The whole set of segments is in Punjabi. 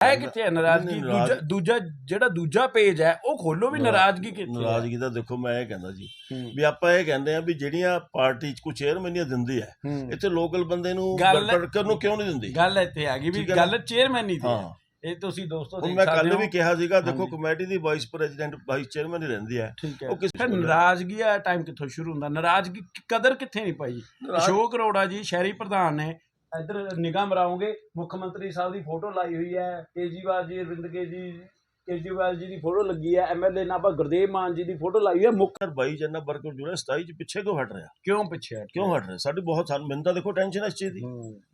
ਹੈ ਕਿੱਥੇ ਹੈ? ਨਾਰਾਜ਼ਗੀ? ਨਾਰਾਜ਼- ਦੂਜਾ ਦੂਜਾ ਜਿਹੜਾ ਦੂਜਾ ਪੇਜ ਹੈ ਉਹ ਖੋਲੋ ਵੀ ਨਾਰਾਜ਼ਗੀ ਕਿੱਥੇ ਹੈ? ਨਾਰਾਜ਼ਗੀ ਤਾਂ ਦੇਖੋ ਮੈਂ ਇਹ ਕਹਿੰਦਾ ਜੀ ਹੂੰ, ਵੀ ਆਪਾਂ ਇਹ ਕਹਿੰਦੇ ਆ ਵੀ ਜਿਹੜੀਆਂ ਪਾਰਟੀ ਚ ਕੁਝ ਚੇਅਰਮੈਨੀਆਂ ਦਿੰਦੀ ਹੈ ਹੂੰ। ਇੱਥੇ ਲੋਕਲ ਬੰਦੇ ਨੂੰ ਗੱਲ- ਵਰਕਰ ਨੂੰ ਕਿਉਂ ਨਹੀਂ ਦਿੰਦੀ? ਗੱਲ ਇੱਥੇ ਆ ਗਈ ਵੀ ਠੀਕ ਹੈ ਨਾ? ਗੱਲ ਚੇਅਰਮੈਨ ਦੀ ਹਾਂ। ਇਹ ਤੁਸੀਂ ਦੋਸਤੋ ਹੁਣ ਦੇਖ ਮੈਂ ਸਕਦੇ ਕੱਲ ਹੋ। ਵੀ ਕਿਹਾ ਸੀਗਾ ਦੇਖੋ ਹਾਂਜੀ। ਕਮੇਟੀ ਦੀ ਵਾਈਸ ਪ੍ਰੈਜ਼ੀਡੈਂਟ ਵਾਈਸ ਚੇਅਰਮੈਨ ਹੀ ਰਹਿੰਦੀ ਹੈ। ਠੀਕ ਹੈ। ਉਹ ਕਿਸ ਫਿਰ ਨਾਰਾਜ਼ਗੀ ਆ ਟਾਈਮ ਕਿੱਥੋਂ ਸ਼ੁਰੂ ਹੁੰਦਾ? ਨਾਰਾਜ਼ਗੀ ਕਦਰ ਕਿੱਥੇ ਨਹੀਂ ਪਾਈ? ਅਸ਼ੋਕ ਅਰੋੜਾ ਜੀ ਸ਼ਹਿਰੀ ਪ੍ਰਧਾਨ ਨੇ ਇੱਧਰ ਨਿਗਾਹ ਮਰਾਉਂਗੇ ਮੁੱਖ ਮੰਤਰੀ ਸਾਹਿਬ ਦੀ ਫੋਟੋ ਲਾਈ ਹੋਈ ਹੈ ਕੇਜੀਵਾਲ ਜੀ, ਅਰਵਿੰਦ ਕੇਜੀ ਕੇਜੀਵਾਲ ਜੀ ਦੀ ਫੋਟੋ ਲੱਗੀ ਹੈ ਐਮਐਲਏ ਨਾਭਾ ਗੁਰਦੇਵ ਮਾਨ ਜੀ ਦੀ ਫੋਟੋ ਲਾਈ ਹੈ ਮੁੱਖ ਬਾਈ ਜਨਾ ਵਰਕਰ ਜੁੜਿਆ 27 ਚ ਪਿੱਛੇ ਕਿਉਂ ਹਟ ਰਿਹਾ? ਕਿਉਂ ਪਿੱਛੇ ਹਟ ਕਿਉਂ ਹਟ ਰਿਹਾ? ਸਾਡੀ ਬਹੁਤ ਸਾਨੂੰ ਮੈਨੂੰ ਤਾਂ ਦੇਖੋ ਟੈਨਸ਼ਨ ਇਸ ਚੀਜ਼ ਦੀ।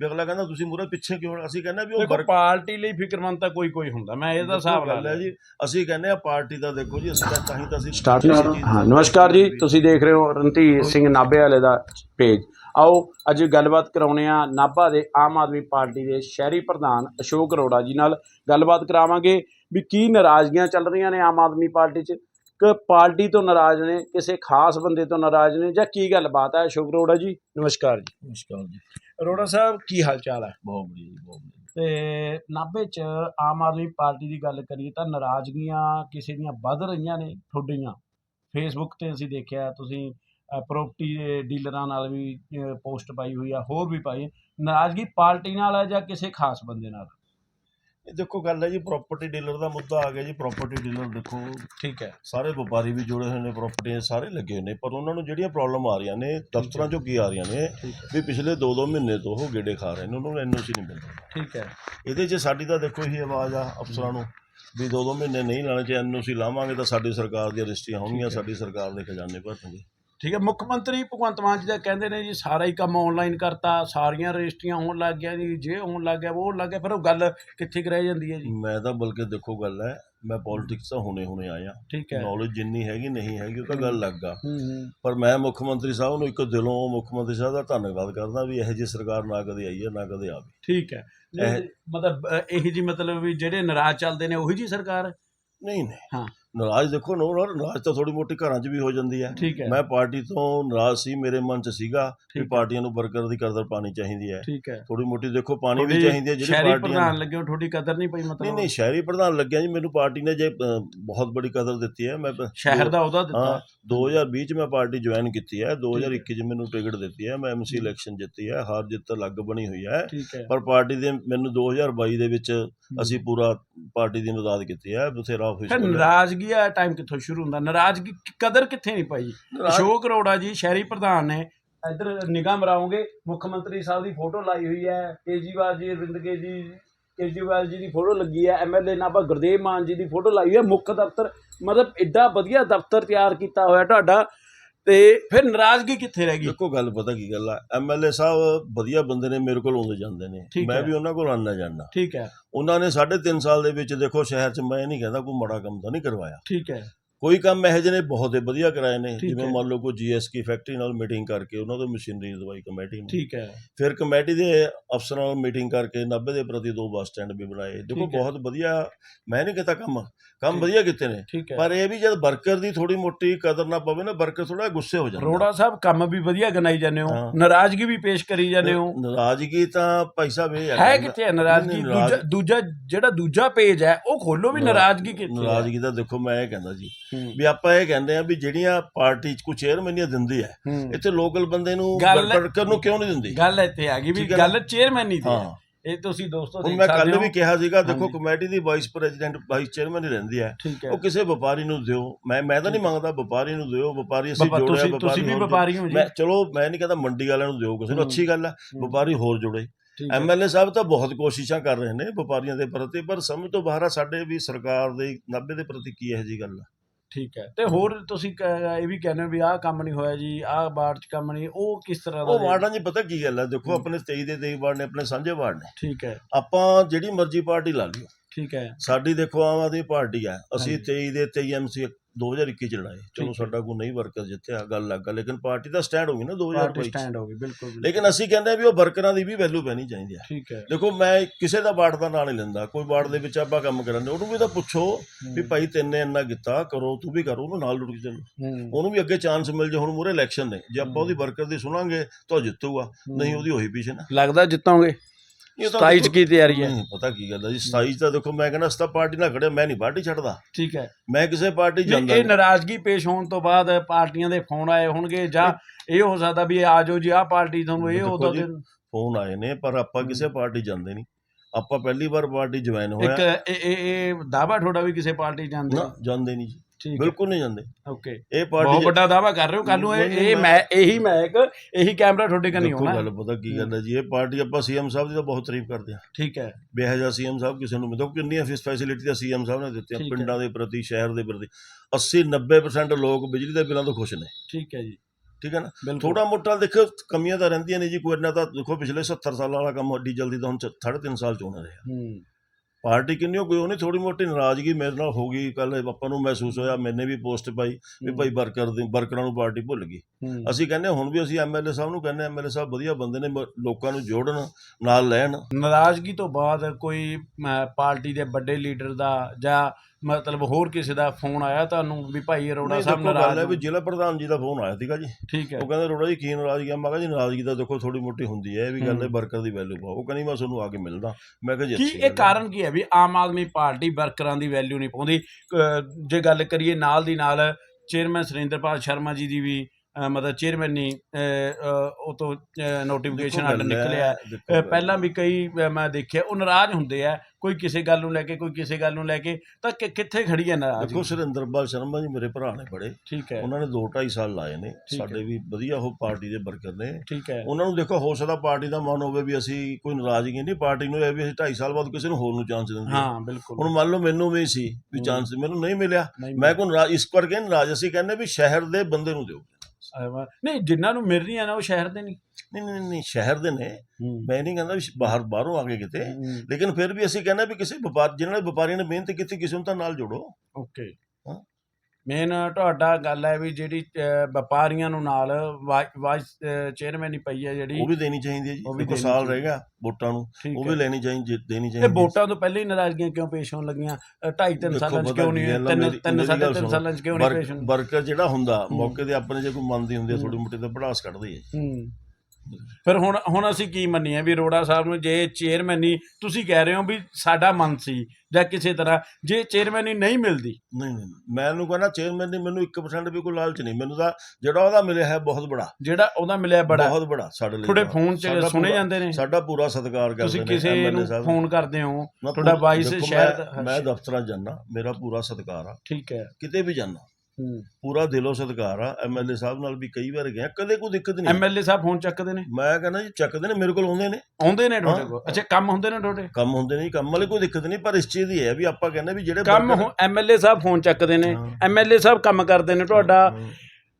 ਵੀ ਅਗਲਾ ਕਹਿੰਦਾ ਤੁਸੀਂ ਮੂਰੇ ਪਿੱਛੇ ਕਿਉਂ ਅਸੀਂ ਕਹਿੰਦੇ ਵੀ ਉਹ ਪਾਰਟੀ ਲਈ ਫਿਕਰਮੰਦ ਤਾਂ ਕੋਈ ਕੋਈ ਹੁੰਦਾ। ਮੈਂ ਇਹਦਾ ਹਿਸਾਬ ਲਾ ਲਿਆ। ਜੀ। ਅਸੀਂ ਕਹਿੰਦੇ ਆ ਪਾਰਟੀ ਦਾ ਦੇਖੋ ਜੀ ਅਸੀਂ ਤਾਂ ਤਾਂ ਹੀ ਤਾਂ ਅਸੀਂ ਸਟਾਰਟ ਹਾਂ ਨਮਸਕਾਰ ਜੀ। ਤੁਸੀਂ ਦੇਖ ਰਹੇ ਹੋ ਰਣਧੀਰ ਸਿੰਘ ਨਾਭੇ ਵਾਲੇ ਦਾ ਪੇਜ ਆਓ ਅੱਜ ਗੱਲਬਾਤ ਕਰਾਉਣੇ ਆ ਨਾਭਾ ਦੇ ਆਮ ਆਦਮੀ ਪਾਰਟੀ ਦੇ ਸ਼ਹਿਰੀ ਪ੍ਰਧਾਨ ਅਸ਼ੋਕ ਅਰੋੜਾ ਜੀ ਨਾਲ। ਗੱਲਬਾਤ ਕਰਾਵਾਂਗੇ ਵੀ ਕੀ ਨਾਰਾਜ਼ਗੀਆਂ ਚੱਲ ਰਹੀਆਂ ਨੇ ਆਮ ਆਦਮੀ ਪਾਰਟੀ 'ਚ? ਕਿ ਪਾਰਟੀ ਤੋਂ ਨਾਰਾਜ਼ ਨੇ ਕਿਸੇ ਖਾਸ ਬੰਦੇ ਤੋਂ ਨਾਰਾਜ਼ ਨੇ ਜਾਂ ਕੀ ਗੱਲਬਾਤ ਹੈ? ਅਸ਼ੋਕ ਅਰੋੜਾ ਜੀ ਨਮਸਕਾਰ ਜੀ। ਨਮਸਕਾਰ ਜੀ। ਅਰੋੜਾ ਸਾਹਿਬ ਕੀ ਹਾਲ ਚਾਲ ਹੈ? ਬਹੁਤ ਬੜੀ ਜੀ ਬਹੁਤ ਬੜੀ ਤੇ ਨਾਭੇ 'ਚ ਆਮ ਆਦਮੀ ਪਾਰਟੀ ਦੀ ਗੱਲ ਕਰੀਏ ਤਾਂ ਨਾਰਾਜ਼ਗੀਆਂ ਕਿਸੇ ਦੀਆਂ ਵੱਧ ਰਹੀਆਂ ਨੇ ਤੁਹਾਡੀਆਂ। ਫੇਸਬੁੱਕ ਤੇ ਅਸੀਂ ਦੇਖਿਆ ਤੁਸੀਂ ਪ੍ਰਾਪਰਟੀ ਦੇ ਡੀਲਰਾਂ ਨਾਲ ਵੀ ਪੋਸਟ ਪਾਈ ਹੋਈ ਆ ਹੋਰ ਵੀ ਪਾਈ। ਨਾਰਾਜ਼ਗੀ ਪਾਰਟੀ ਨਾਲ ਹੈ ਜਾਂ ਕਿਸੇ ਖਾਸ ਬੰਦੇ ਨਾਲ? ਇਹ ਦੇਖੋ ਗੱਲ ਹੈ ਜੀ ਪ੍ਰਾਪਰਟੀ ਡੀਲਰ ਦਾ ਮੁੱਦਾ ਆ ਗਿਆ ਜੀ ਪ੍ਰਾਪਰਟੀ ਡੀਲਰ ਦੇਖੋ ਠੀਕ ਹੈ। ਸਾਰੇ ਵਪਾਰੀ ਵੀ ਜੁੜੇ ਹੋਏ ਨੇ ਪ੍ਰਾਪਰਟੀਆਂ ਸਾਰੇ ਲੱਗੇ ਹੋਏ ਨੇ ਪਰ ਉਹਨਾਂ ਨੂੰ ਜਿਹੜੀਆਂ ਪ੍ਰੋਬਲਮ ਆ ਰਹੀਆਂ ਨੇ ਦਫ਼ਤਰਾਂ ਚੋਂ ਕੀ ਆ ਰਹੀਆਂ ਨੇ ਵੀ ਪਿਛਲੇ 2-2 ਮਹੀਨੇ ਤੋਂ ਉਹ ਗੇੜੇ ਖਾ ਰਹੇ ਨੇ ਉਹਨਾਂ ਨੂੰ ਐਨਓਸੀ ਨਹੀਂ ਮਿਲ ਰਹੀ ਠੀਕ ਹੈ। ਇਹਦੇ 'ਚ ਸਾਡੀ ਤਾਂ ਦੇਖੋ ਇਹੀ ਆਵਾਜ਼ ਆ ਅਫਸਰਾਂ ਨੂੰ ਵੀ 2-2 ਮਹੀਨੇ ਨਹੀਂ ਲਾਣੇ ਚ ਐਨਓਸੀ ਲਾਵਾਂਗੇ ਤਾਂ ਸਾਡੀ ਸਰਕਾਰ ਦੀਆਂ ਰਜਿਸਟਰੀਆਂ ਹੋਣਗੀਆਂ। ਸਾਡੀ ਸਰਕਾਰ ਦੇ ਖਜ਼ਾਨੇ ਭਰਨਗੇ। ਠੀਕ ਹੈ ਮੁੱਖ ਮੰਤਰੀ ਭਗਵੰਤ ਮਾਨ ਜੀ ਦਾ ਕਹਿੰਦੇ ਨੇ ਜੀ ਸਾਰਾ ਹੀ ਕੰਮ ਆਨਲਾਈਨ ਕਰਤਾ ਸਾਰੀਆਂ ਰਜਿਸਟਰੀਆਂ ਹੋਣ ਲੱਗ ਗਿਆ ਜੀ ਜੇ ਹੋਣ ਲੱਗ ਗਿਆ ਉਹ ਲੱਗ ਗਿਆ ਫਿਰ ਉਹ ਗੱਲ ਕਿੱਥੇ ਕੁ ਰਹਿ ਜਾਂਦੀ ਹੈ ਜੀ? ਮੈਂ ਤਾਂ ਬਲਕਿ ਦੇਖੋ ਗੱਲ ਹੈ ਮੈਂ ਪੋਲਿਟਿਕਸ ਤਾਂ ਹੁਣੇ ਹੁਣੇ ਆਇਆ। ਠੀਕ ਹੈ। ਨੌਲੇਜ ਜਿੰਨੀ ਹੈਗੀ ਨਹੀਂ ਹੈਗੀ ਉਹ ਤਾਂ ਗੱਲ ਲੱਗਾ ਪਰ ਮੈਂ ਮੁੱਖ ਮੰਤਰੀ ਸਾਹਿਬ ਨੂੰ ਇੱਕ ਦਿਲੋਂ ਮੁੱਖ ਮੰਤਰੀ ਸਾਹਿਬ ਦਾ ਧੰਨਵਾਦ ਕਰਦਾ ਵੀ ਇਹੋ ਜਿਹੀ ਸਰਕਾਰ ਨਾ ਕਦੇ ਆਈ ਹੈ ਨਾ ਕਦੇ ਆਵੇ। ਠੀਕ ਹੈ। ਮਤਲਬ ਇਹੀ ਜੀ ਮਤਲਬ ਵੀ ਜਿਹੜੇ ਨਾਰਾਜ਼ ਚੱਲਦੇ ਨੇ ਉਹੀ ਜੀ ਸਰਕਾਰ? ਨਹੀਂ ਨਹੀਂ। ਹਾਂ। ਨਾਰਾਜ਼ ਦੇਖੋ ਨੋ ਨਾਰਾਜ਼ ਤਾਂ ਥੋੜੀ ਮੋਟੀ ਘਰਾਂ 'ਚ ਵੀ ਹੋ ਜਾਂਦੀ ਹੈ। ਠੀਕ ਹੈ। ਮੈਂ ਪਾਰਟੀ ਤੋਂ ਨਾਰਾਜ਼ ਸੀ ਮੇਰੇ ਮਨ 'ਚ ਸੀਗਾ ਹੈ। ਪਾਰਟੀਆਂ ਨੂੰ ਵਰਕਰ ਦੀ ਕਦਰ ਪਾਣੀ ਚਾਹੀਦੀ ਹੈ। ਠੀਕ ਹੈ। ਥੋੜੀ ਮੋਟੀ ਦੇਖੋ ਪਾਣੀ ਵੀ ਚਾਹੀਦੀ ਹੈ ਜਿਹੜੀ ਸ਼ਹਿਰੀ ਪਾਰਟੀਆਂ ਪ੍ਰਧਾਨ ਨੂੰ- ਲੱਗੇ ਹੋ ਤੁਹਾਡੀ ਕਦਰ ਨਹੀਂ ਪਈ ਨਹੀਂ ਮਤਲਬ। ਨਹੀਂ ਸ਼ਹਿਰੀ ਪ੍ਰਧਾਨ ਲੱਗਿਆ ਜੀ ਮੈਨੂੰ ਪਾਰਟੀ ਨੇ ਜੇ ਬਹੁਤ ਬੜੀ ਕਦਰ ਦਿੱਤੀ ਹੈ ਮੈਂ ਸ਼ਹਿਰ ਦਾ ਉਹਦਾ ਦਿੱਤਾ। ਹਾਂ 2020 ਚ ਮੈਂ ਪਾਰਟੀ ਜੁਆਇਨ ਕੀਤੀ ਹੈ 2021 ਚ ਮੈਨੂੰ ਟਿਕਟ ਦਿੱਤੀ ਹੈ ਮੈਂ ਐਮਸੀ ਇਲੈਕਸ਼ਨ ਜਿੱਤੀ ਹੈ ਹਾਰ ਜਿੱਤ ਤਾਂ ਲੱਗ ਬਣੀ ਹੋਈ ਹੈ। ਪਰ ਪਾਰਟੀ ਦੇ ਮੈਨੂੰ 2022 ਦੇ ਵਿੱਚ ਅਸੀਂ ਪੂਰਾ ਪਾਰਟੀ ਦੀ ਮਦਦ ਕੀਤੀ ਹੈ ਬਥੇਰਾ ਆਫਿਸ ਨਾਰਾਜ਼ਗੀ ਆ ਟਾਈਮ ਕਿੱਥੋਂ ਸ਼ੁਰੂ ਹੁੰਦਾ? ਨਾਰਾਜ਼ਗੀ ਕਦਰ ਕਿੱਥੇ ਨਹੀਂ ਪਾਈ? ਅਸ਼ੋਕ ਅਰੋੜਾ ਜੀ ਸ਼ਹਿਰੀ ਪ੍ਰਧਾਨ ਨੇ ਇੱਧਰ ਨਿਗਾਹ ਮਰਾਉਂਗੇ ਮੁੱਖ ਮੰਤਰੀ ਸਾਹਿਬ ਦੀ ਫੋਟੋ ਲਾਈ ਹੋਈ ਹੈ ਕੇਜੀਵਾਲ ਜੀ ਅਰਵਿੰਦ ਕੇਜੀ ਕੇਜੀਵਾਲ ਜੀ ਦੀ ਫੋਟੋ ਲੱਗੀ ਹੈ ਐਮਐਲਏ ਨਾਭਾ ਗੁਰਦੇਵ ਮਾਨ ਜੀ ਦੀ ਫੋਟੋ ਲਾਈ ਹੋਈ ਹੈ ਮੁੱਖ ਦਫ਼ਤਰ ਮਤਲਬ ਐਡਾ ਵਧੀਆ ਦਫ਼ਤਰ ਤਿਆਰ ਕੀਤਾ ਹੋਇਆ ਤੁਹਾਡਾ। ਤੇ ਫਿਰ ਨਾਰਾਜ਼ਗੀ ਕਿੱਥੇ ਰਹਿ ਗਈ? ਦੇਖੋ ਗੱਲ ਪਤਾ ਕੀ ਗੱਲ ਆ? ਐਮਐਲਏ ਸਾਹਿਬ ਵਧੀਆ ਬੰਦੇ ਨੇ ਮੇਰੇ ਕੋਲ ਆਉਂਦੇ ਜਾਂਦੇ ਨੇ। ਮੈਂ। ਵੀ ਉਹਨਾਂ ਕੋਲ ਆਉਣਾ ਜਾਣਾ ਠੀਕ ਹੈ। ਉਹਨਾਂ ਨੇ 3.5 ਸਾਲ ਦੇ ਵਿੱਚ ਦੇਖੋ ਸ਼ਹਿਰ 'ਚ ਮੈਂ ਨਹੀਂ ਕਹਿੰਦਾ ਕੋਈ ਮਾੜਾ ਕੰਮ ਤਾਂ ਨਹੀਂ ਕਰਵਾਇਆ। ਠੀਕ ਹੈ। ਕੋਈ ਕੰਮ ਇਹੋ ਜਿਹੇ ਨੇ ਬਹੁਤ ਹੀ ਵਧੀਆ ਕਰਾਏ ਨੇ। ਜਿਵੇਂ। ਮੰਨ ਲਓ ਕੋਈ ਜੀਐਸਕੀ ਫੈਕਟਰੀ ਨਾਲ ਮੀਟਿੰਗ ਕਰਕੇ ਉਹਨਾਂ ਤੋਂ ਮਸ਼ੀਨਰੀ ਦਵਾਈ ਕਮੇਟੀ ਨੂੰ। ਠੀਕ ਹੈ। ਫਿਰ ਕਮੇਟੀ ਦੇ ਅਫਸਰਾਂ ਨਾਲ ਮੀਟਿੰਗ ਕਰਕੇ 90 ਦੇ ਪ੍ਰਤੀ ਦੋ ਬੱਸ ਸਟੈਂਡ ਵੀ ਬਣਾਏ। ਦੇਖੋ। ਬਹੁਤ ਵਧੀਆ। ਮੈਂ ਨਹੀਂ ਕੀਤਾ ਕੰਮ। ਕੰਮ। ਵਧੀਆ ਕੀਤੇ ਨੇ ਠੀਕ ਹੈ ਪਰ ਇਹ ਵੀ ਜਦ ਵਰਕਰ ਦੀ ਥੋੜੀ ਮੋਟੀ ਕਦਰ ਨਾ ਪਵੇ ਨਾ ਵਰਕਰ ਥੋੜਾ ਗੁੱਸੇ ਹੋ ਜਾਂਦਾ ਅਰੋੜਾ ਸਾਹਿਬ ਕੰਮ ਵੀ ਵਧੀਆ ਗਨਾਈ ਜਾਂਦੇ ਹੋ। ਨਾਰਾਜ਼ਗੀ ਵੀ ਪੇਸ਼ ਕਰੀ ਜਾਂਦੇ ਹੋ ਨਾਰਾਜ਼ਗੀ ਤਾਂ ਭਾਈ ਸਾਹਿਬ ਇਹ ਹੈ ਕਿੱਥੇ ਨਾਰਾਜ਼ਗੀ ਦੂਜਾ ਦੂਜਾ ਜਿਹੜਾ ਦੂਜਾ ਪੇਜ ਹੈ ਉਹ ਖੋਲੋ ਵੀ ਨਾਰਾਜ਼ਗੀ ਕਿੱਥੇ ਨਾਰਾਜ਼ਗੀ ਤਾਂ ਦੇਖੋ ਮੈਂ ਇਹ ਕਹਿੰਦਾ ਜੀ ਵੀ ਆਪਾਂ ਇਹ ਕਹਿੰਦੇ ਆ ਵੀ ਜਿਹੜੀਆਂ ਪਾਰਟੀ ਚ ਕੁਝ ਚੇਅਰਮੈਨੀਆਂ ਦਿੰਦੀ ਹੈ। ਇੱਥੇ ਲੋਕਲ ਬੰਦੇ ਨੂੰ ਵਰਕਰ ਨੂੰ ਕਿਉਂ ਨਹੀਂ ਦਿੰਦੀ ਗੱਲ ਇੱਥੇ ਆ ਗਈ ਵੀ? ਗੱਲ ਚੇਅਰਮੈਨ ਦੀ ਹੈ। ਇਹ ਤੁਸੀਂ ਦੋਸਤੋ ਹੁਣ ਮੈਂ ਕੱਲ ਵੀ ਕਿਹਾ ਸੀਗਾ ਦੇਖੋ। ਕਮੇਟੀ ਦੀ ਵਾਈਸ ਪ੍ਰੈਜ਼ੀਡੈਂਟ ਵਾਈਸ ਚੇਅਰਮੈਨ ਹੀ ਰਹਿੰਦੀ ਹੈ। ਉਹ ਕਿਸੇ ਵਪਾਰੀ ਨੂੰ ਦਿਓ। ਮੈਂ ਮੈਂ ਤਾਂ ਨਹੀਂ ਮੰਗਦਾ ਵਪਾਰੀ ਨੂੰ ਦਿਓ ਵਪਾਰੀ ਅਸੀਂ ਜੋੜਿਆ ਤੁਸੀਂ ਤੁਸੀਂ ਵੀ ਵਪਾਰੀ ਹੋ ਜੀ। ਮੈਂ ਚਲੋ ਮੈਂ ਨਹੀਂ ਕਹਿੰਦਾ ਮੰਡੀ ਵਾਲਿਆਂ ਨੂੰ ਦਿਓ ਕਿਸੇ ਨੂੰ। ਅੱਛੀ ਗੱਲ ਹੈ ਹੂੰ, ਵਪਾਰੀ ਹੋਰ ਜੁੜੇ। ਐਮਐਲਏ ਸਾਹਿਬ ਤਾਂ ਬਹੁਤ ਕੋਸ਼ਿਸ਼ਾਂ ਕਰ ਰਹੇ ਨੇ ਵਪਾਰੀਆਂ ਦੇ ਪ੍ਰਤੀ ਪਰ ਸਮਝ ਤੋਂ ਬਾਹਰ ਆ ਸਾਡੇ ਵੀ ਸਰਕਾਰ ਦੇ ਨਾਭੇ ਦੇ ਪ੍ਰਤੀ ਕੀ ਇਹੋ ਜੀ ਗੱਲ ਆ। ਠੀਕ ਹੈ ਤੇ ਹੋਰ ਤੁਸੀਂ ਕ- ਇਹ ਵੀ ਕਹਿੰਦੇ ਹੋ ਵੀ ਆਹ ਕੰਮ ਨਹੀਂ ਹੋਇਆ ਜੀ ਆਹ ਵਾਰਡ 'ਚ ਕੰਮ ਨਹੀਂ ਉਹ ਕਿਸ ਤਰ੍ਹਾਂ ਦਾ ਉਹ ਜੀ? ਵਾਰਡਾਂ 'ਚ ਪਤਾ ਕੀ ਗੱਲ ਹੈ ਦੇਖੋ ਹੂੰ। ਆਪਣੇ 23 ਦੇ 23 ਵਾਰਡ ਨੇ ਆਪਣੇ ਸਾਂਝੇ ਵਾਰਡ ਨੇ ਠੀਕ ਹੈ ਆਪਾਂ ਜਿਹੜੀ ਮਰਜ਼ੀ ਪਾਰਟੀ ਲਾ ਲਿਓ ਠੀਕ ਹੈ ਸਾਡੀ ਦੇਖੋ ਆਮ ਆਦਮੀ ਪਾਰਟੀ ਹੈ ਅਸੀਂ ਹਾਂਜੀ। 23 ਦੇ 23 ਐਮਸੀ 2021 ਚ ਲੜਾਏ ਚਲੋ। ਸਾਡਾ ਕੋਈ ਨਹੀਂ ਵਰਕਰ ਜਿੱਤਿਆ ਗੱਲ ਲੱਗਾ ਲੇਕਿਨ ਪਾਰਟੀ ਦਾ ਸਟੈਂਡ ਹੋ ਗਈ ਨਾ ਪਾਰਟੀ 2022 ਚ। ਸਟੈਂਡ ਹੋ ਗਈ ਬਿਲਕੁਲ। ਲੇਕਿਨ ਅਸੀਂ ਕਹਿੰਦੇ ਆ ਵੀ ਉਹ ਵਰਕਰਾਂ ਦੀ ਵੀ ਵੈਲਿਊ ਪੈਣੀ ਚਾਹੀਦੀ ਹੈ। ਠੀਕ ਹੈ। ਦੇਖੋ ਮੈਂ ਕਿਸੇ ਦਾ ਵਾਰਡ ਦਾ ਨਾਂ ਨਹੀਂ ਲੈਂਦਾ ਕੋਈ ਵਾਰਡ ਦੇ ਵਿੱਚ ਆਪਾਂ ਕੰਮ ਕਰਾਂਗੇ ਉਹਨੂੰ ਵੀ ਤਾਂ ਪੁੱਛੋ ਵੀ ਭਾਈ ਤੈਨੇ ਇੰਨਾ ਕੀਤਾ ਕਰੋ ਤੂੰ ਵੀ ਕਰੋ ਉਹਨੂੰ ਨਾਲ ਜੁੜ ਕੇ ਚੱਲੋ ਉਹਨੂੰ ਵੀ ਅੱਗੇ ਚਾਂਸ ਮਿਲ ਜੇ ਹੁਣ ਮੂਰੇ ਇਲੈਕਸ਼ਨ ਨੇ। ਜੇ ਆਪਾਂ। ਉਹਦੀ ਵਰਕਰ ਦੀ ਸੁਣਾਂਗੇ ਤਾਂ ਜਿੱਤੂਗਾ। ਨਹੀਂ ਉਹਦੀ ਉਹੀ ਪਿੱਛੇ ਨਾ। ਲੱਗਦਾ ਜਿੱਤੋਗੇ। ਇਹ ਤਾਂ 27 ਚ ਕੀ ਤਿਆਰੀ ਹੈ? ਨਹੀਂ ਪਤਾ ਕੀ ਗੱਲ ਹੈ ਜੀ 27 ਤਾਂ ਦੇਖੋ ਮੈਂ ਕਹਿੰਦਾ ਸਤਾ ਪਾਰਟੀ ਨਾਲ ਖੜਿਆ ਮੈਂ ਨਹੀਂ ਪਾਰਟੀ ਛੱਡਦਾ। ਠੀਕ ਹੈ। ਮੈਂ ਕਿਸੇ ਪਾਰਟੀ ਜਾਂਦਾ ਇਹ। ਨਾਰਾਜ਼ਗੀ ਪੇਸ਼ ਹੋਣ ਤੋਂ ਬਾਅਦ ਪਾਰਟੀਆਂ ਦੇ ਫੋਨ ਆਏ ਹੋਣਗੇ ਜਾਂ ਇਹ ਹੋ ਸਕਦਾ ਵੀ ਆ ਜਾਓ ਜੀ ਆਹ ਪਾਰਟੀ ਤੁਹਾਨੂੰ ਇਹ ਉਦੋਂ ਦੇ ਫੋਨ ਆਏ ਨੇ ਪਰ ਆਪਾਂ। ਕਿਸੇ ਪਾਰਟੀ ਜਾਂਦੇ ਨਹੀਂ। ਆਪਾਂ ਪਹਿਲੀ ਵਾਰ ਪਾਰਟੀ ਜੁਆਇਨ ਇੱਕ ਹੋਇਆ ਇਹ ਇਹ ਇਹ ਦਾਵਾ ਤੁਹਾਡਾ ਵੀ ਕਿਸੇ ਪਾਰਟੀ ਜਾਂਦੇ? ਨਾ ਜਾਂਦੇ ਨਹੀਂ ਜੀ। ਬਿਲਕੁਲ ਨਹੀਂ ਜਾਂਦੇ। ਓਕੇ। ਇਹ ਬਹੁਤ ਪਾਰਟੀ ਵੱਡਾ ਦਾਵਾ ਕਰ ਰਹੇ ਹੋ ਕੱਲ ਨੂੰ ਇਹ ਮੈਂ- ਇਹੀ ਮੈਕ ਇਹੀ ਕੈਮਰਾ ਤੁਹਾਡੇ ਕੋਲ ਨਹੀਂ ਦੇਖੋ ਹੋਣਾ। ਗੱਲ ਪਤਾ ਕੀ ਹੈ ਜੀ ਇਹ ਪਾਰਟੀ ਆਪਾਂ ਸੀਐਮ ਸਾਹਿਬ ਦੀ ਤਾਂ ਬਹੁਤ ਤਾਰੀਫ ਕਰਦੇ ਹਾਂ। ਠੀਕ ਹੈ। ਬੇਹਜਾ ਸੀਐਮ ਸਾਹਿਬ ਕਿਸੇ ਨੂੰ ਮਿਲਦਾ ਕਿੰਨੀਆਂ ਫੀਸ ਫੈਸਿਲਿਟੀ ਤਾਂ ਸੀਐਮ ਸਾਹਿਬ ਨੇ ਦਿੱਤੀਆਂ। ਪਿੰਡਾਂ ਦੇ ਪ੍ਰਤੀ ਸ਼ਹਿਰ ਦੇ ਪ੍ਰਤੀ। 80 90% ਲੋਕ ਬਿਜਲੀ ਦੇ ਬਿੱਲਾਂ ਤੋਂ ਖੁਸ਼ ਨੇ। ਠੀਕ ਹੈ ਜੀ। ਠੀਕ ਹੈ ਨਾ? ਬਿਲਕੁਲ। ਥੋੜਾ ਮੋਟਾ ਦੇਖੋ ਕਮੀਆਂ ਤਾਂ ਰਹਿੰਦੀਆਂ ਨੇ ਜੀ ਕੋਈ ਇੰਨਾ ਤਾਂ ਦੇਖੋ ਪਿਛਲੇ 70 ਸਾਲਾਂ ਵਾਲਾ ਕੰਮ ਅੱਡੀ ਜਲਦੀ ਤਾਂ ਹੁਣ 3.5 ਸਾਲ ਚ ਹੋਣਾ ਰਿਹਾ। ਹੂੰ। ਪਾਰਟੀ ਕਿੰਨੀ ਹੋ ਗਈ ਉਹਨੇ ਥੋੜੀ ਮੋਟੀ ਨਾਰਾਜ਼ਗੀ ਮੇਰੇ ਨਾਲ ਹੋ ਗਈ ਕੱਲ ਆਪਾਂ ਨੂੰ ਮਹਿਸੂਸ ਹੋਇਆ ਮੈਨੇ ਵੀ ਪੋਸਟ ਪਾਈ ਵੀ ਭਾਈ ਵਰਕਰ ਦੇ ਵਰਕਰਾਂ ਨੂੰ ਪਾਰਟੀ ਭੁੱਲ ਗਈ। ਅਸੀਂ ਕਹਿੰਦੇ ਹੁਣ ਵੀ ਅਸੀਂ ਐਮਐਲਏ ਸਾਹਿਬ ਨੂੰ ਕਹਿੰਦੇ ਐਮਐਲਏ ਸਾਹਿਬ ਵਧੀਆ ਬੰਦੇ ਨੇ ਲੋਕਾਂ ਨੂੰ ਜੋੜਨ ਨਾਲ ਲੈਣ। ਨਾਰਾਜ਼ਗੀ ਤੋਂ ਬਾਅਦ ਕੋਈ ਪਾਰਟੀ ਦੇ ਵੱਡੇ ਲੀਡਰ ਦਾ ਜਾਂ ਮਤਲਬ ਹੋਰ ਕਿਸੇ ਦਾ ਫੋਨ ਆਇਆ ਤੁਹਾਨੂੰ ਵੀ ਭਾਈ ਅਰੋੜਾ ਸਾਹਿਬ ਨਾਰਾਜ਼ ਹੈ? ਵੀ ਜ਼ਿਲ੍ਹਾ ਪ੍ਰਧਾਨ ਜੀ ਦਾ ਫੋਨ ਆਇਆ ਸੀਗਾ ਜੀ ਠੀਕ ਹੈ ਉਹ ਕਹਿੰਦੇ ਅਰੋੜਾ ਜੀ ਕੀ ਨਾਰਾਜ਼ਗੀ ਆ ਮੈਂ ਕਿਹਾ ਜੀ ਨਾਰਾਜ਼ਗੀ ਤਾਂ ਦੇਖੋ ਥੋੜੀ ਮੋਟੀ ਹੁੰਦੀ ਹੈ ਇਹ ਵੀ ਗੱਲ ਹੈ। ਵਰਕਰ ਦੀ ਵੈਲਿਊ ਪਾਓ ਉਹ ਕਹਿੰਦੀ ਮੈਂ ਤੁਹਾਨੂੰ ਆ ਕੇ ਮਿਲਦਾ ਮੈਂ ਕਿਹਾ ਜੀ ਕੀ ਇਹ। ਕਾਰਨ ਕੀ ਹੈ ਵੀ ਆਮ ਆਦਮੀ ਪਾਰਟੀ ਵਰਕਰਾਂ ਦੀ ਵੈਲਿਊ ਨਹੀਂ ਪਾਉਂਦੀ ਜੇ ਗੱਲ ਕਰੀਏ ਨਾਲ ਦੀ ਨਾਲ ਚੇਅਰਮੈਨ ਸੁਰਿੰਦਰਪਾਲ ਸ਼ਰਮਾ ਜੀ ਦੀ ਵੀ ਮਤਲਬ ਚੇਅਰਮੈਨ ਅਹ, ਉਹ ਤੋਂ ਨੋਟੀਫਿਕੇਸ਼ਨ ਹੈ, ਨਿਕਲਿਆ। ਪਹਿਲਾਂ। ਵੀ ਕਈ ਮੈਂ ਦੇਖਿਆ ਉਹ ਨਾਰਾਜ਼ ਹੁੰਦੇ ਆ ਕੋਈ ਕਿਸੇ ਗੱਲ ਨੂੰ ਲੈ ਕੇ ਕੋਈ ਕਿਸੇ ਗੱਲ ਨੂੰ ਲੈ ਕੇ ਤਾਂ ਕਿੱਥੇ ਖੜੀ ਹੈ ਨਾਰਾਜ਼ ਦੇਖੋ ਸੁਰਿੰਦਰਪਾਲ ਸ਼ਰਮਾ ਜੀ ਮੇਰੇ ਭਰਾ ਨੇ ਬੜੇ ਠੀਕ ਹੈ। ਉਹਨਾਂ ਨੇ 2 2.5 ਸਾਲ ਲਾਏ ਨੇ। ਸਾਡੇ ਵੀ ਵਧੀਆ ਉਹ ਪਾਰਟੀ ਦੇ ਵਰਕਰ ਨੇ। ਠੀਕ ਹੈ। ਉਹਨਾਂ ਨੂੰ ਦੇਖੋ ਹੋ ਸਕਦਾ ਪਾਰਟੀ ਦਾ ਮਨ ਹੋਵੇ ਵੀ ਅਸੀਂ ਕੋਈ ਨਾਰਾਜ਼ਗੀ ਨਹੀਂ ਪਾਰਟੀ ਨੂੰ ਇਹ ਵੀ ਅਸੀਂ 2.5 ਸਾਲ ਬਾਅਦ ਕਿਸੇ ਨੂੰ ਹੋਰ ਨੂੰ ਚਾਂਸ ਦਿੰਦੇ ਹਾਂ। ਬਿਲਕੁਲ। ਹੁਣ ਮੰਨ ਲਓ ਮੈਨੂੰ ਵੀ ਸੀ ਵੀ। ਚਾਂਸ ਮੈਨੂੰ ਨਹੀਂ ਮਿਲਿਆ। ਮੈਂ ਕੋਈ ਇਸ ਕਰਕੇ ਨਾਰਾਜ਼ ਅਸੀਂ ਕਹਿੰਦੇ ਵੀ ਸ਼ਹਿਰ ਦੇ ਬੰਦੇ ਨੂੰ ਦਿਓ। ਨਹੀਂ ਜਿਨ੍ਹਾਂ ਨੂੰ ਮਿਲ ਰਹੀਆਂ ਨਾ ਉਹ ਸ਼ਹਿਰ ਦੇ ਨਹੀਂ। ਨਹੀਂ ਨਹੀਂ ਨਹੀਂ ਸ਼ਹਿਰ ਦੇ ਨੇ। ਮੈਂ ਨਹੀਂ ਕਹਿੰਦਾ ਵੀ ਬਾਹਰ ਬਾਹਰੋਂ ਆ ਕੇ ਕਿਤੇ। ਲੇਕਿਨ ਫਿਰ ਵੀ ਅਸੀਂ ਕਹਿੰਦੇ ਵੀ ਕਿਸੇ ਵਪਾਰ ਜਿਨ੍ਹਾਂ ਨੇ ਵਪਾਰੀਆਂ ਨੇ ਮਿਹਨਤ ਕੀਤੀ ਕਿਸੇ ਨੂੰ ਤਾਂ ਨਾਲ ਜੋੜੋ। ਓਕੇ। ਮੇਨ ਤੁਹਾਡਾ ਗੱਲ ਹੈ ਵੀ ਜਿਹੜੀ ਵਪਾਰੀਆਂ ਨੂੰ ਨਾਲ ਵਾਈਸ ਚੇਅਰਮੈਨ ਹੀ ਪਈ ਹੈ ਜਿਹੜੀ। ਉਹ ਵੀ ਦੇਣੀ ਚਾਹੀਦੀ ਹੈ ਜੀ। ਦੇਣੀ ਸਾਲ ਚਾਹੀਦੀ। ਰਹਿ ਗਿਆ ਵੋਟਾਂ ਨੂੰ। ਉਹ ਵੀ ਲੈਣੀ ਚਾਹੀਦੀ ਦੇਣੀ ਚਾਹੀਦੀ ਹੈ। ਵੋਟਾਂ ਤੋਂ ਪਹਿਲੇ ਹੀ ਨਾਰਾਜ਼ਗੀਆਂ ਕਿਉਂ ਪੇਸ਼ ਹੋਣ ਲੱਗੀਆਂ? ਅ, ਢਾਈ ਤਿੰਨ ਦੇਖੋ ਸਾਲਾਂ ਚ ਕਿਉਂ ਨਹੀਂ ਗੱਲ ਆ, ਤਿੰਨ ਮੇਰੀ- ਤਿੰਨ ਮੇਰੀ ਸਾਢੇ ਗੱਲ ਤਿੰਨ ਸੁਣੋ। ਸਾਲਾਂ ਚ ਕਿਉਂ ਨਹੀਂ ਪੇਸ਼ ਹੁੰਦੀ ਵਰਕਰ ਜਿਹੜਾ ਹੁੰਦਾ। ਮੌਕੇ ਤੇ ਆਪਣੇ ਜੇ ਕੋਈ ਮੰਨਦੀ ਹੁੰਦੀ ਹੈ। ਥੋੜੀ ਮੋਟੀ ਤਾਂ ਪੜਾਸ ਕੱਢਦੀ ਹੈ ਹੂੰ। ਫਿਰ ਹੁਣ ਹੁਣ ਅਸੀਂ ਕੀ ਮੰਨੀਏ ਵੀ ਰੋੜਾ ਸਾਹਿਬ ਨੂੰ ਜੇ ਚੇਅਰਮੈਨ ਤੁਸੀਂ ਕਹਿ ਰਹੇ ਹੋ ਵੀ ਸਾਡਾ ਮਨ ਸੀ ਜਾਂ ਕਿਸੇ ਤਰ੍ਹਾਂ ਜੇ ਚੇਅਰਮੈਨ ਨਹੀਂ ਮਿਲਦੀ। ਨਹੀਂ ਨਹੀਂ। ਮੈਂ ਇਹਨੂੰ ਕਹਿੰਦਾ ਚੇਅਰਮੈਨ ਮੈਨੂੰ 1% ਵੀ ਕੋਈ ਲਾਲਚ ਨਹੀਂ। ਮੈਨੂੰ ਤਾਂ ਜਿਹੜਾ ਉਹਦਾ ਮਿਲਿਆ ਹੈ ਬਹੁਤ ਬੜਾ। ਜਿਹੜਾ ਉਹਦਾ ਮਿਲਿਆ ਬੜਾ। ਬਹੁਤ ਬੜਾ ਸਾਡੇ ਲਈ ਤੁਹਾਡੇ। ਫੋਨ 'ਚ ਸੁਣੇ ਜਾਂਦੇ ਨੇ। ਸਾਡਾ ਪੂਰਾ ਸਤਿਕਾਰ ਕਰਦੇ ਤੁਸੀਂ ਕਿਸੇ ਨੂੰ। ਫੋਨ ਕਰਦੇ ਹੋ। ਤੁਹਾਡਾ ਵਾਈਸ ਸ਼ਹਿਰ ਮੈਂ- ਦਫ਼ਤਰਾਂ ਜਾਣਾ ਮੇਰਾ ਪੂਰਾ ਸਤਿਕਾਰ ਆ। ਠੀਕ ਹੈ। ਕਿਤੇ ਵੀ ਜਾਣਾ ਹੂੰ ਪੂਰਾ ਦਿਲੋਂ ਸਤਿਕਾਰ ਆ ਐਮਐਲਏ ਸਾਹਿਬ ਨਾਲ ਵੀ ਕਈ ਵਾਰ ਗਿਆ ਕਦੇ ਕੋਈ ਦਿੱਕਤ ਨਹੀਂ ਐਮਐਲਏ ਸਾਹਿਬ ਫੋਨ ਚੱਕਦੇ ਨੇ? ਮੈਂ ਕਹਿੰਦਾ ਜੀ ਚੱਕਦੇ ਨੇ ਮੇਰੇ ਕੋਲ ਆਉਂਦੇ ਨੇ। ਆਉਂਦੇ ਨੇ ਤੁਹਾਡੇ। ਕੋਲ? ਅੱਛਾ ਕੰਮ ਹੁੰਦੇ ਨੇ ਤੁਹਾਡੇ? ਕੰਮ ਹੁੰਦੇ ਨੇ ਜੀ, ਕੰਮ ਵਾਲੇ ਕੋਈ ਦਿੱਕਤ ਨਹੀਂ ਪਰ ਇਸ ਚੀਜ਼ ਦੀ ਹੈ ਵੀ ਆਪਾਂ ਕਹਿੰਦੇ ਵੀ ਜਿਹੜੇ ਕੰਮ ਐਮਐਲਏ ਸਾਹਿਬ ਫੋਨ ਚੱਕਦੇ ਨੇ। ਐਮਐਲਏ ਸਾਹਿਬ ਕੰਮ ਕਰਦੇ ਨੇ ਤੁਹਾਡਾ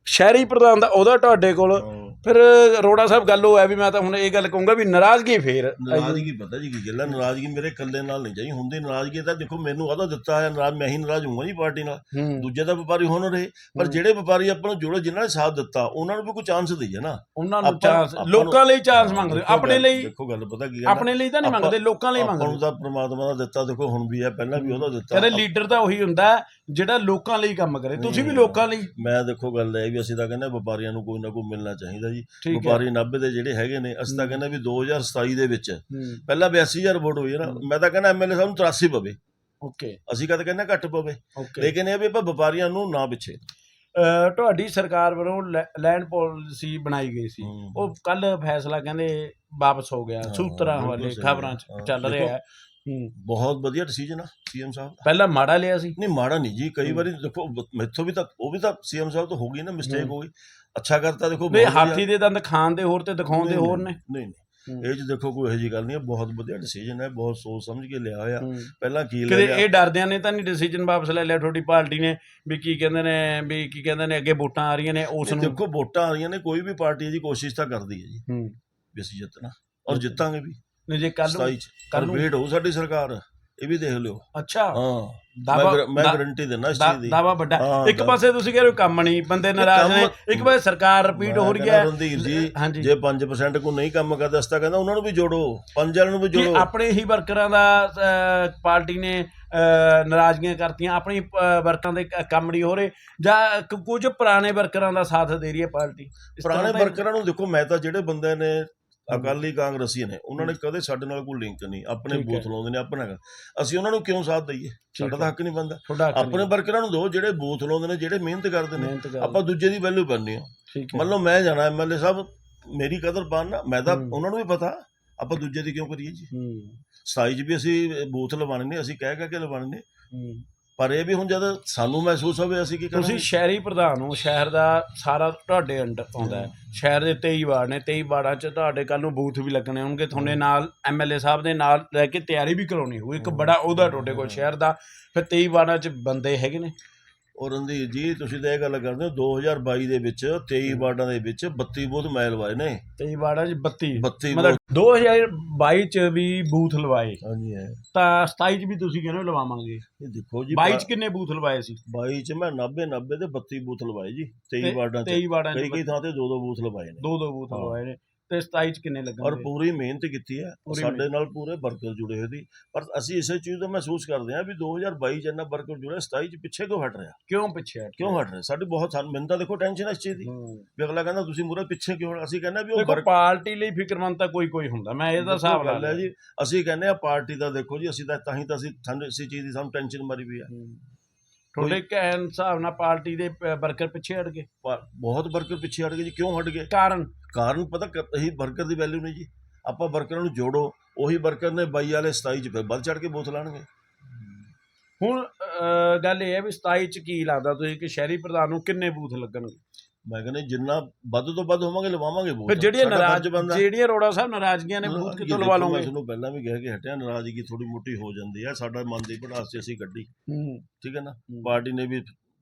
ਸ਼ਹਿਰੀ ਪ੍ਰਧਾਨ ਦਾ ਉਹਦਾ ਤੁਹਾਡੇ ਕੋਲ। ਫਿਰ ਰੋੜਾ ਸਾਹਿਬ ਗੱਲ ਉਹ ਹੈ ਵੀ ਮੈਂ ਤਾਂ ਹੁਣ ਇਹ ਗੱਲ ਕਹੂੰਗਾ ਵੀ ਨਾਰਾਜ਼ਗੀ ਫੇਰ। ਨਾਰਾਜ਼ਗੀ ਪਤਾ ਜੀ ਕੀ ਗੱਲ ਹੈ ਨਾਰਾਜ਼ਗੀ ਮੇਰੇ ਇਕੱਲੇ ਨਾਲ ਨਹੀਂ ਚਾਹੀ ਹੁੰਦੀ ਨਾਰਾਜ਼ਗੀ ਤਾਂ ਦੇਖੋ ਮੈਨੂੰ ਉਹਦਾ ਦਿੱਤਾ ਹੈ ਨਾਰਾਜ਼ ਮੈਂ ਹੀ ਨਾਰਾਜ਼ ਹੋਊਂਗਾ ਜੀ ਪਾਰਟੀ ਨਾਲ। ਦੂਜੇ ਤਾਂ ਵਪਾਰੀ ਹੋਣ ਰਹੇ ਪਰ। ਜਿਹੜੇ ਵਪਾਰੀ ਆਪਾਂ ਨੂੰ ਜੋੜੋ ਜਿਨ੍ਹਾਂ ਨੇ ਸਾਥ ਦਿੱਤਾ ਉਹਨਾਂ ਨੂੰ ਵੀ ਕੋਈ ਚਾਂਸ ਦਈਏ ਨਾ ਉਹਨਾਂ ਨੂੰ ਚਾਂਸ ਲੋਕਾਂ ਲਈ ਚਾਂਸ ਮੰਗਦੇ ਆਪਣੇ ਲਈ ਦੇਖੋ ਗੱਲ ਪਤਾ ਕੀ ਗੱਲ ਹੈ। ਆਪਣੇ ਲਈ ਤਾਂ ਨਹੀਂ ਮੰਗਦੇ ਲੋਕਾਂ ਲਈ ਆਪਾਂ ਨੂੰ ਮੰਗਦੇ ਤਾਂ ਪ੍ਰਮਾਤਮਾ ਦਾ ਦਿੱਤਾ ਦੇਖੋ ਹੁਣ ਵੀ ਹੈ ਪਹਿਲਾਂ ਵੀ ਉਹਦਾ ਦਿੱਤਾ। ਕਹਿੰਦੇ ਲੀਡਰ ਤਾਂ ਉਹੀ ਹੁੰਦਾ ਜਿਹੜਾ ਲੋਕਾਂ ਲਈ ਕੰਮ ਕਰੇ। ਤੁਸੀਂ ਵੀ। ਲੋਕਾਂ ਲਈ। ਮੈਂ ਦੇਖੋ ਗੱਲ ਹੈ ਵੀ ਅਸੀਂ ਤਾਂ ਕਹਿੰਦੇ ਵਪਾਰੀਆਂ ਨੂੰ ਕੋਈ ਨਾ ਕੋਈ ਮਿਲਣਾ ਚਾਹੀਦਾ ਜੀ। ਵਪਾਰੀ ਨਾਭੇ ਦੇ ਜਿਹੜੇ ਹੈਗੇ ਨੇ ਅਸੀਂ ਤਾਂ। ਕਹਿੰਦੇ ਵੀ 2027 ਦੇ ਵਿੱਚ ਪਹਿਲਾਂ 82000 ਵੋਟ ਹੋਈ ਨਾ। ਮੈਂ ਤਾਂ ਕਹਿੰਦਾ ਐਮਐਲਏ ਸਾਹਿਬ ਨੂੰ 83 ਪਵੇ। ਓਕੇ। ਅਸੀਂ ਕਦ ਕਹਿੰਦੇ ਘੱਟ ਪਵੇ। ਲੇਕਿਨ ਇਹ ਵੀ ਆਪਾਂ ਵਪਾਰੀਆਂ ਨੂੰ ਨਾ ਪਿੱਛੇ। ਤੁਹਾਡੀ ਸਰਕਾਰ ਵੱਲੋਂ ਲੈਂਡ ਪਾਲਿਸੀ ਬਣਾਈ ਗਈ ਸੀ। ਉਹ ਕੱਲ ਫੈਸਲਾ ਕਹਿੰਦੇ ਵਾਪਸ ਹੋ ਗਿਆ ਸੂਤਰਾਂ ਵਾਲੇ ਖਬਰਾਂ। 'ਚ ਚੱਲ ਰਿਹਾ ਬਹੁਤ ਵਧੀਆ ਡਿਸੀਜਨ ਆ ਸੀਐਮ ਸਾਹਿਬ ਦਾ। ਪਹਿਲਾਂ ਮਾੜਾ ਲਿਆ ਸੀ ਨਹੀਂ ਮਾੜਾ ਨਹੀਂ ਜੀ ਕਈ। ਵਾਰੀ ਦੇਖੋ ਮੈਥੋਂ ਵੀ ਤਾਂ ਉਹ ਵੀ ਤਾਂ ਸੀਐਮ ਸਾਹਿਬ ਤੋਂ ਹੋ ਗਈ ਨਾ ਮਿਸਟੇਕ ਹੂੰ। ਗਈ ਅੱਛਾ ਕਰਤਾ ਦੇਖੋ ਵਧੀਆ। ਹਾਥੀ ਦੇ ਦੰਦ ਖਾਣ ਦੇ ਹੋਰ ਤੇ ਦਿਖਾਉਣ ਦੇ ਹੋਰ ਨੇ ਨਹੀਂ। ਇਹ ਚ ਦੇਖੋ ਕੋਈ ਇਹੋ ਗੱਲ ਨਹੀਂ ਬਹੁਤ ਵਧੀਆ ਡਿਸੀਜਨ ਹੈ ਬਹੁਤ ਸੋਚ ਸਮਝ ਕੇ ਲਿਆ ਹੋਇਆ। ਪਹਿਲਾਂ ਕੀ ਲੈ ਕਿਤੇ ਲਿਆ ਇਹ ਡਰਦਿਆਂ ਨੇ ਤਾਂ ਨਹੀਂ ਡਿਸੀਜਨ ਵਾਪਸ ਲੈ ਲਿਆ ਤੁਹਾਡੀ ਪਾਰਟੀ ਨੇ ਵੀ ਕੀ ਕਹਿੰਦੇ ਨੇ ਵੀ ਕੀ ਕਹਿੰਦੇ ਨੇ ਅੱਗੇ ਵੋਟਾਂ ਆ ਰਹੀਆਂ ਨੇ ਉਸ ਨੂੰ ਦੇਖੋ ਵੋਟਾਂ ਆ ਰਹੀਆਂ ਨੇ ਕੋਈ ਵੀ ਪਾਰਟੀ ਦੀ ਕੋਸ਼ਿਸ਼ ਤਾਂ ਕਰਦੀ ਹੈ ਜੀ ਹੂੰ ਵੀ ਅਸੀਂ ਜਿੱਤਣਾ ਔਰ ਜਿੱਤਾਂਗੇ ਵੀ ਨਹੀਂ ਜੇ ਕੱਲ 27 ਚ। ਕੱਲ੍ਹ ਕੱਲ ਨੂੰ- ਵੇਟ ਹੋਊ ਸਾਡੀ ਸਰਕਾਰ ਇਹ ਵੀ ਦੇਖ ਲਿਓ। ਅੱਛਾ। ਹਾਂ। ਮੈਂ ਦਾਵਾ ਗਰ- ਮੈਂ ਦਾ- ਗਾਰੰਟੀ ਦਿੰਦਾ ਇਸ ਚੀਜ਼ ਦੀ। ਦਾਵਾ ਵੱਡਾ। ਹਾਂ, ਇੱਕ ਪਾਸੇ ਤੁਸੀਂ ਕਹਿ ਰਹੇ ਹੋ ਕੰਮ ਨਹੀਂ ਬੰਦੇ ਨਾਰਾਜ਼ ਨੇ। ਕੰਮ- ਇੱਕ ਪਾਸੇ ਸਰਕਾਰ ਰਿਪੀਟ ਹੋ ਰਹੀ ਹੈ। ਰਣਧੀਰ ਜੀ ਹਾਂਜੀ। ਜੇ 5% ਕੋ ਨਹੀਂ ਕੰਮ ਕਰਦਾ ਅਸਤਾ ਕਹਿੰਦਾ ਉਹਨਾਂ ਨੂੰ ਵੀ ਜੋੜੋ ਪੰਜ ਵਾਲਿਆਂ ਨੂੰ ਵੀ ਜੋੜੋ। ਆਪਣੇ ਹੀ ਵਰਕਰਾਂ ਦਾ ਅਹ, ਪਾਰਟੀ ਨੇ ਅਹ, ਨਾਰਾਜ਼ਗੀਆਂ ਕਰਤੀਆਂ ਆਪਣੀ ਅਹ, ਵਰਕਰਾਂ ਦੇ ਕ- ਕੰਮ ਨਹੀਂ ਹੋ ਰਹੇ ਜਾਂ ਕ- ਕੁਝ ਪੁਰਾਣੇ ਵਰਕਰਾਂ ਦਾ ਸਾਥ ਦੇ ਰਹੀ ਹੈ ਪਾਰਟੀ। ਇਸ ਤਰ੍ਹਾਂ ਪੁਰਾਣੇ ਦਾ ਹੀ- ਵਰਕਰਾਂ ਨੂੰ ਦੇਖੋ ਮੈਂ ਤਾਂ ਜਿਹੜੇ ਬੰਦੇ ਨੇ ਅਕਾਲੀ ਕਾਂਗਰਸੀ ਨੇ ਉਹਨਾਂ ਨੇ ਕਦੇ ਸਾਡੇ ਨਾਲ ਕੋਈ ਲਿੰਕ ਨਹੀਂ ਆਪਣੇ। ਬੂਥ ਲਾਉਂਦੇ ਨੇ ਆਪਣਾ ਅਸੀਂ ਉਹਨਾਂ ਨੂੰ ਕਿਉਂ ਸਾਥ ਦਈਏ? ਸਾਡਾ। ਤਾਂ ਹੱਕ ਨਹੀਂ ਬੰਦਾ ਆਪਣੇ। ਵਰਕਰਾਂ ਨੂੰ ਦੋ ਜਿਹੜੇ ਬੂਥ ਲਾਉਂਦੇ ਨੇ ਜਿਹੜੇ ਮਿਹਨਤ ਕਰਦੇ ਨੇ ਆਪਾਂ ਦੂਜੇ ਦੀ ਵੈਲਿਊ ਕਰਨੀ ਆ ਮੰਨ ਲਓ ਮੈਂ ਜਾਣਾ ਐਮਐਲਏ ਸਾਹਿਬ ਮੇਰੀ ਕਦਰ ਪਾਣ ਨਾ ਮੈਂ ਤਾਂ। ਉਹਨਾਂ ਨੂੰ ਵੀ ਪਤਾ ਆਪਾਂ ਦੂਜੇ ਦੀ ਕਿਉਂ ਕਰੀਏ ਜੀ? ਹੂੰ। ਸਾਈਜ਼ ਵੀ ਅਸੀਂ ਬੂਥ ਲਵਾਣੇ ਨੇ ਅਸੀਂ ਕਹਿ ਕਹਿ ਕੇ ਲਵਾਣੇ ਨੇ। ਹੂੰ। ਪਰ ਇਹ ਵੀ ਹੁਣ ਜਦ ਸਾਨੂੰ ਮਹਿਸੂਸ ਹੋਵੇ ਅਸੀਂ ਕੀ ਤੁਸੀਂ ਕਰਾਂਗੇ? ਸ਼ਹਿਰੀ ਪ੍ਰਧਾਨ ਹੋ ਸ਼ਹਿਰ ਦਾ ਸਾਰਾ ਤੁਹਾਡੇ ਅੰਡਰ ਆਉਂਦਾ ਹੈ। ਸ਼ਹਿਰ ਦੇ 23 ਵਾਰਡ ਨੇ 23 ਵਾਰਡਾਂ 'ਚ ਤੁਹਾਡੇ ਕੱਲ ਨੂੰ ਬੂਥ ਵੀ ਲੱਗਣੇ ਹੋਣਗੇ। ਤੁਹਾਡੇ ਨਾਲ ਐਮਐਲਏ ਸਾਹਿਬ ਦੇ ਨਾਲ ਲੈ ਕੇ ਤਿਆਰੀ ਵੀ ਕਰਾਉਣੀ ਹੋਊ। ਇੱਕ। ਬੜਾ ਉਹਦਾ ਤੁਹਾਡੇ ਕੋਲ ਸ਼ਹਿਰ ਦਾ ਫਿਰ 23 ਵਾਰਡਾਂ 'ਚ ਬੰਦੇ ਹੈਗੇ ਨੇ? ਔਰ ਰਣਜੀਤ ਜੀ ਤੁਸੀਂ ਤਾਂ ਇਹ ਗੱਲ ਕਰਦੇ ਹੋ 2022 ਦੇ ਵਿੱਚ 23 ਵਾਰਡਾਂ ਦੇ ਵਿੱਚ 32 ਬੂਥ ਮੈਂ ਲਵਾਏ ਨੇ। 23 ਵਾਰਡਾਂ 'ਚ 32 32 ਮਤਲਬ 2022 'ਚ ਵੀ ਬੂਥ ਲਵਾਏ। ਹਾਂਜੀ ਹੈ। ਤਾਂ 27 'ਚ ਵੀ ਤੁਸੀਂ ਕਹਿੰਦੇ ਹੋ ਲਵਾਵਾਂਗੇ। ਇਹ ਦੇਖੋ ਜੀ 22 'ਚ ਕਿੰਨੇ ਬੂਥ ਲਵਾਏ ਸੀ? 22 ਚ ਮੈਂ 90 90 ਤੇ 32 ਬੂਥ ਲਵਾਏ ਜੀ 23 ਤੇ- ਵਾਰਡਾਂ ਚ। 23 ਵਾਰਡਾਂ 'ਚ ਕਈ ਕਈ ਥਾਂ ਤੇ ਦੋ ਦੋ ਬੂਥ ਲਵਾਏ ਨੇ। ਦੋ ਦੋ ਬੂਥ। ਲਵਾਏ ਨੇ। ਤੇ 27 'ਚ ਕਿੰਨੇ ਔਰ ਲੱਗਣਗੇ ਪੂਰੀ ਮਿਹਨਤ ਕੀਤੀ ਹੈ। ਸਾਡੇ ਨਾਲ ਪੂਰੇ ਵਰਕਰ ਜੁੜੇ ਹੋਏ ਸੀ ਪਰ ਅਸੀਂ ਇਸੇ ਚੀਜ਼ ਤੋਂ ਮਹਿਸੂਸ ਕਰਦੇ ਹਾਂ ਵੀ 2022 ਚ ਇੰਨਾ ਵਰਕਰ ਜੁੜਿਆ 27 ਚ ਪਿੱਛੇ ਕਿਉਂ ਹਟ ਰਿਹਾ? ਕਿਉਂ ਪਿੱਛੇ ਹਟ ਕਿਉਂ ਹਟ ਰਿਹਾ? ਸਾਡੀ ਬਹੁਤ ਸਾਨੂੰ ਮੈਨੂੰ ਤਾਂ ਦੇਖੋ ਟੈਨਸ਼ਨ ਇਸ ਚੀਜ਼ ਦੀ। ਵੀ ਅਗਲਾ ਕਹਿੰਦਾ ਤੁਸੀਂ ਮੂਰੇ ਪਿੱਛੇ ਕਿਉਂ ਅਸੀਂ ਕਹਿੰਦੇ ਵੀ ਉਹ ਪਾਰਟੀ ਲਈ ਫਿਕਰਮੰਦ ਤਾਂ ਕੋਈ ਕੋਈ ਹੁੰਦਾ। ਮੈਂ ਇਹਦਾ ਹਿਸਾਬ ਲਾ ਹੈ ਜੀ। ਅਸੀਂ ਕਹਿੰਦੇ ਆ ਪਾਰਟੀ ਦਾ ਦੇਖੋ ਜੀ ਅਸੀਂ ਤਾਂ ਤਾਂ ਹੀ ਤਾਂ ਅਸੀਂ ਸਾਨੂੰ ਇਸੇ ਚੀਜ਼ ਦੀ ਸਾਨੂੰ ਟੈਨਸ਼ਨ ਮਾਰੀ ਵੀ ਆ ਤੁਹਾਡੇ ਕਹਿਣ ਹਿਸਾਬ ਨਾਲ ਪਾਰਟੀ ਦੇ ਵਰਕਰ ਪਿੱਛੇ ਹਟ ਗਏ? ਪਰ ਬਹੁਤ ਵਰਕਰ ਪਿੱਛੇ ਹਟ ਗਏ ਜੀ ਕਿਉਂ ਹਟ ਗਏ? ਕਾਰਨ? ਕਾਰਨ ਪਤਾ ਇਹੀ ਵਰਕਰ ਦੀ ਵੈਲਿਊ ਨਹੀਂ ਜੀ। ਆਪਾਂ ਵਰਕਰਾਂ ਨੂੰ ਜੋੜੋ ਉਹੀ ਵਰਕਰ ਨੇ 22 ਵਾਲੇ 27 ਚ ਫਿਰ ਵੱਧ ਚੜ ਕੇ ਬੋਤ ਲਾਣਗੇ। ਹੁਣ ਗੱਲ ਇਹ ਹੈ ਵੀ 27 ਚ ਕੀ ਲੱਗਦਾ? ਤੁਸੀਂ ਕਿ ਸ਼ਹਿਰੀ ਪ੍ਰਧਾਨ ਨੂੰ ਕਿੰਨੇ ਬੂਥ ਲੱਗਣਗੇ? ਮੈਂ ਕਹਿੰਦਾ ਜਿੰਨਾ ਵੱਧ ਤੋਂ ਵੱਧ ਹੋਵਾਂਗੇ ਲਵਾਵਾਂਗੇ ਫਿਰ ਜਿਹੜੀਆਂ ਨਾਰਾਜ਼। ਜਿਹੜੀਆਂ ਰੋੜਾ ਸਾਹਿਬ ਨਾਰਾਜ਼ਗੀਆਂ ਨੇ ਬੂਥ ਦੇਖੋ, ਲਵਾ ਮੈਂ ਲਓਗੇ ਤੁਹਾਨੂੰ ਪਹਿਲਾਂ ਵੀ ਕਹਿ ਕੇ ਹਟਿਆ ਨਾਰਾਜ਼ਗੀ ਥੋੜੀ ਮੋਟੀ ਹੋ ਜਾਂਦੀ ਹੈ ਸਾਡਾ ਮਨ ਦੀ ਭੜਾਸ ਚ ਅਸੀਂ ਗੱਡੀ ਹੂੰ ਠੀਕ ਹੈ ਨਾ। ਪਾਰਟੀ ਨੇ ਵੀ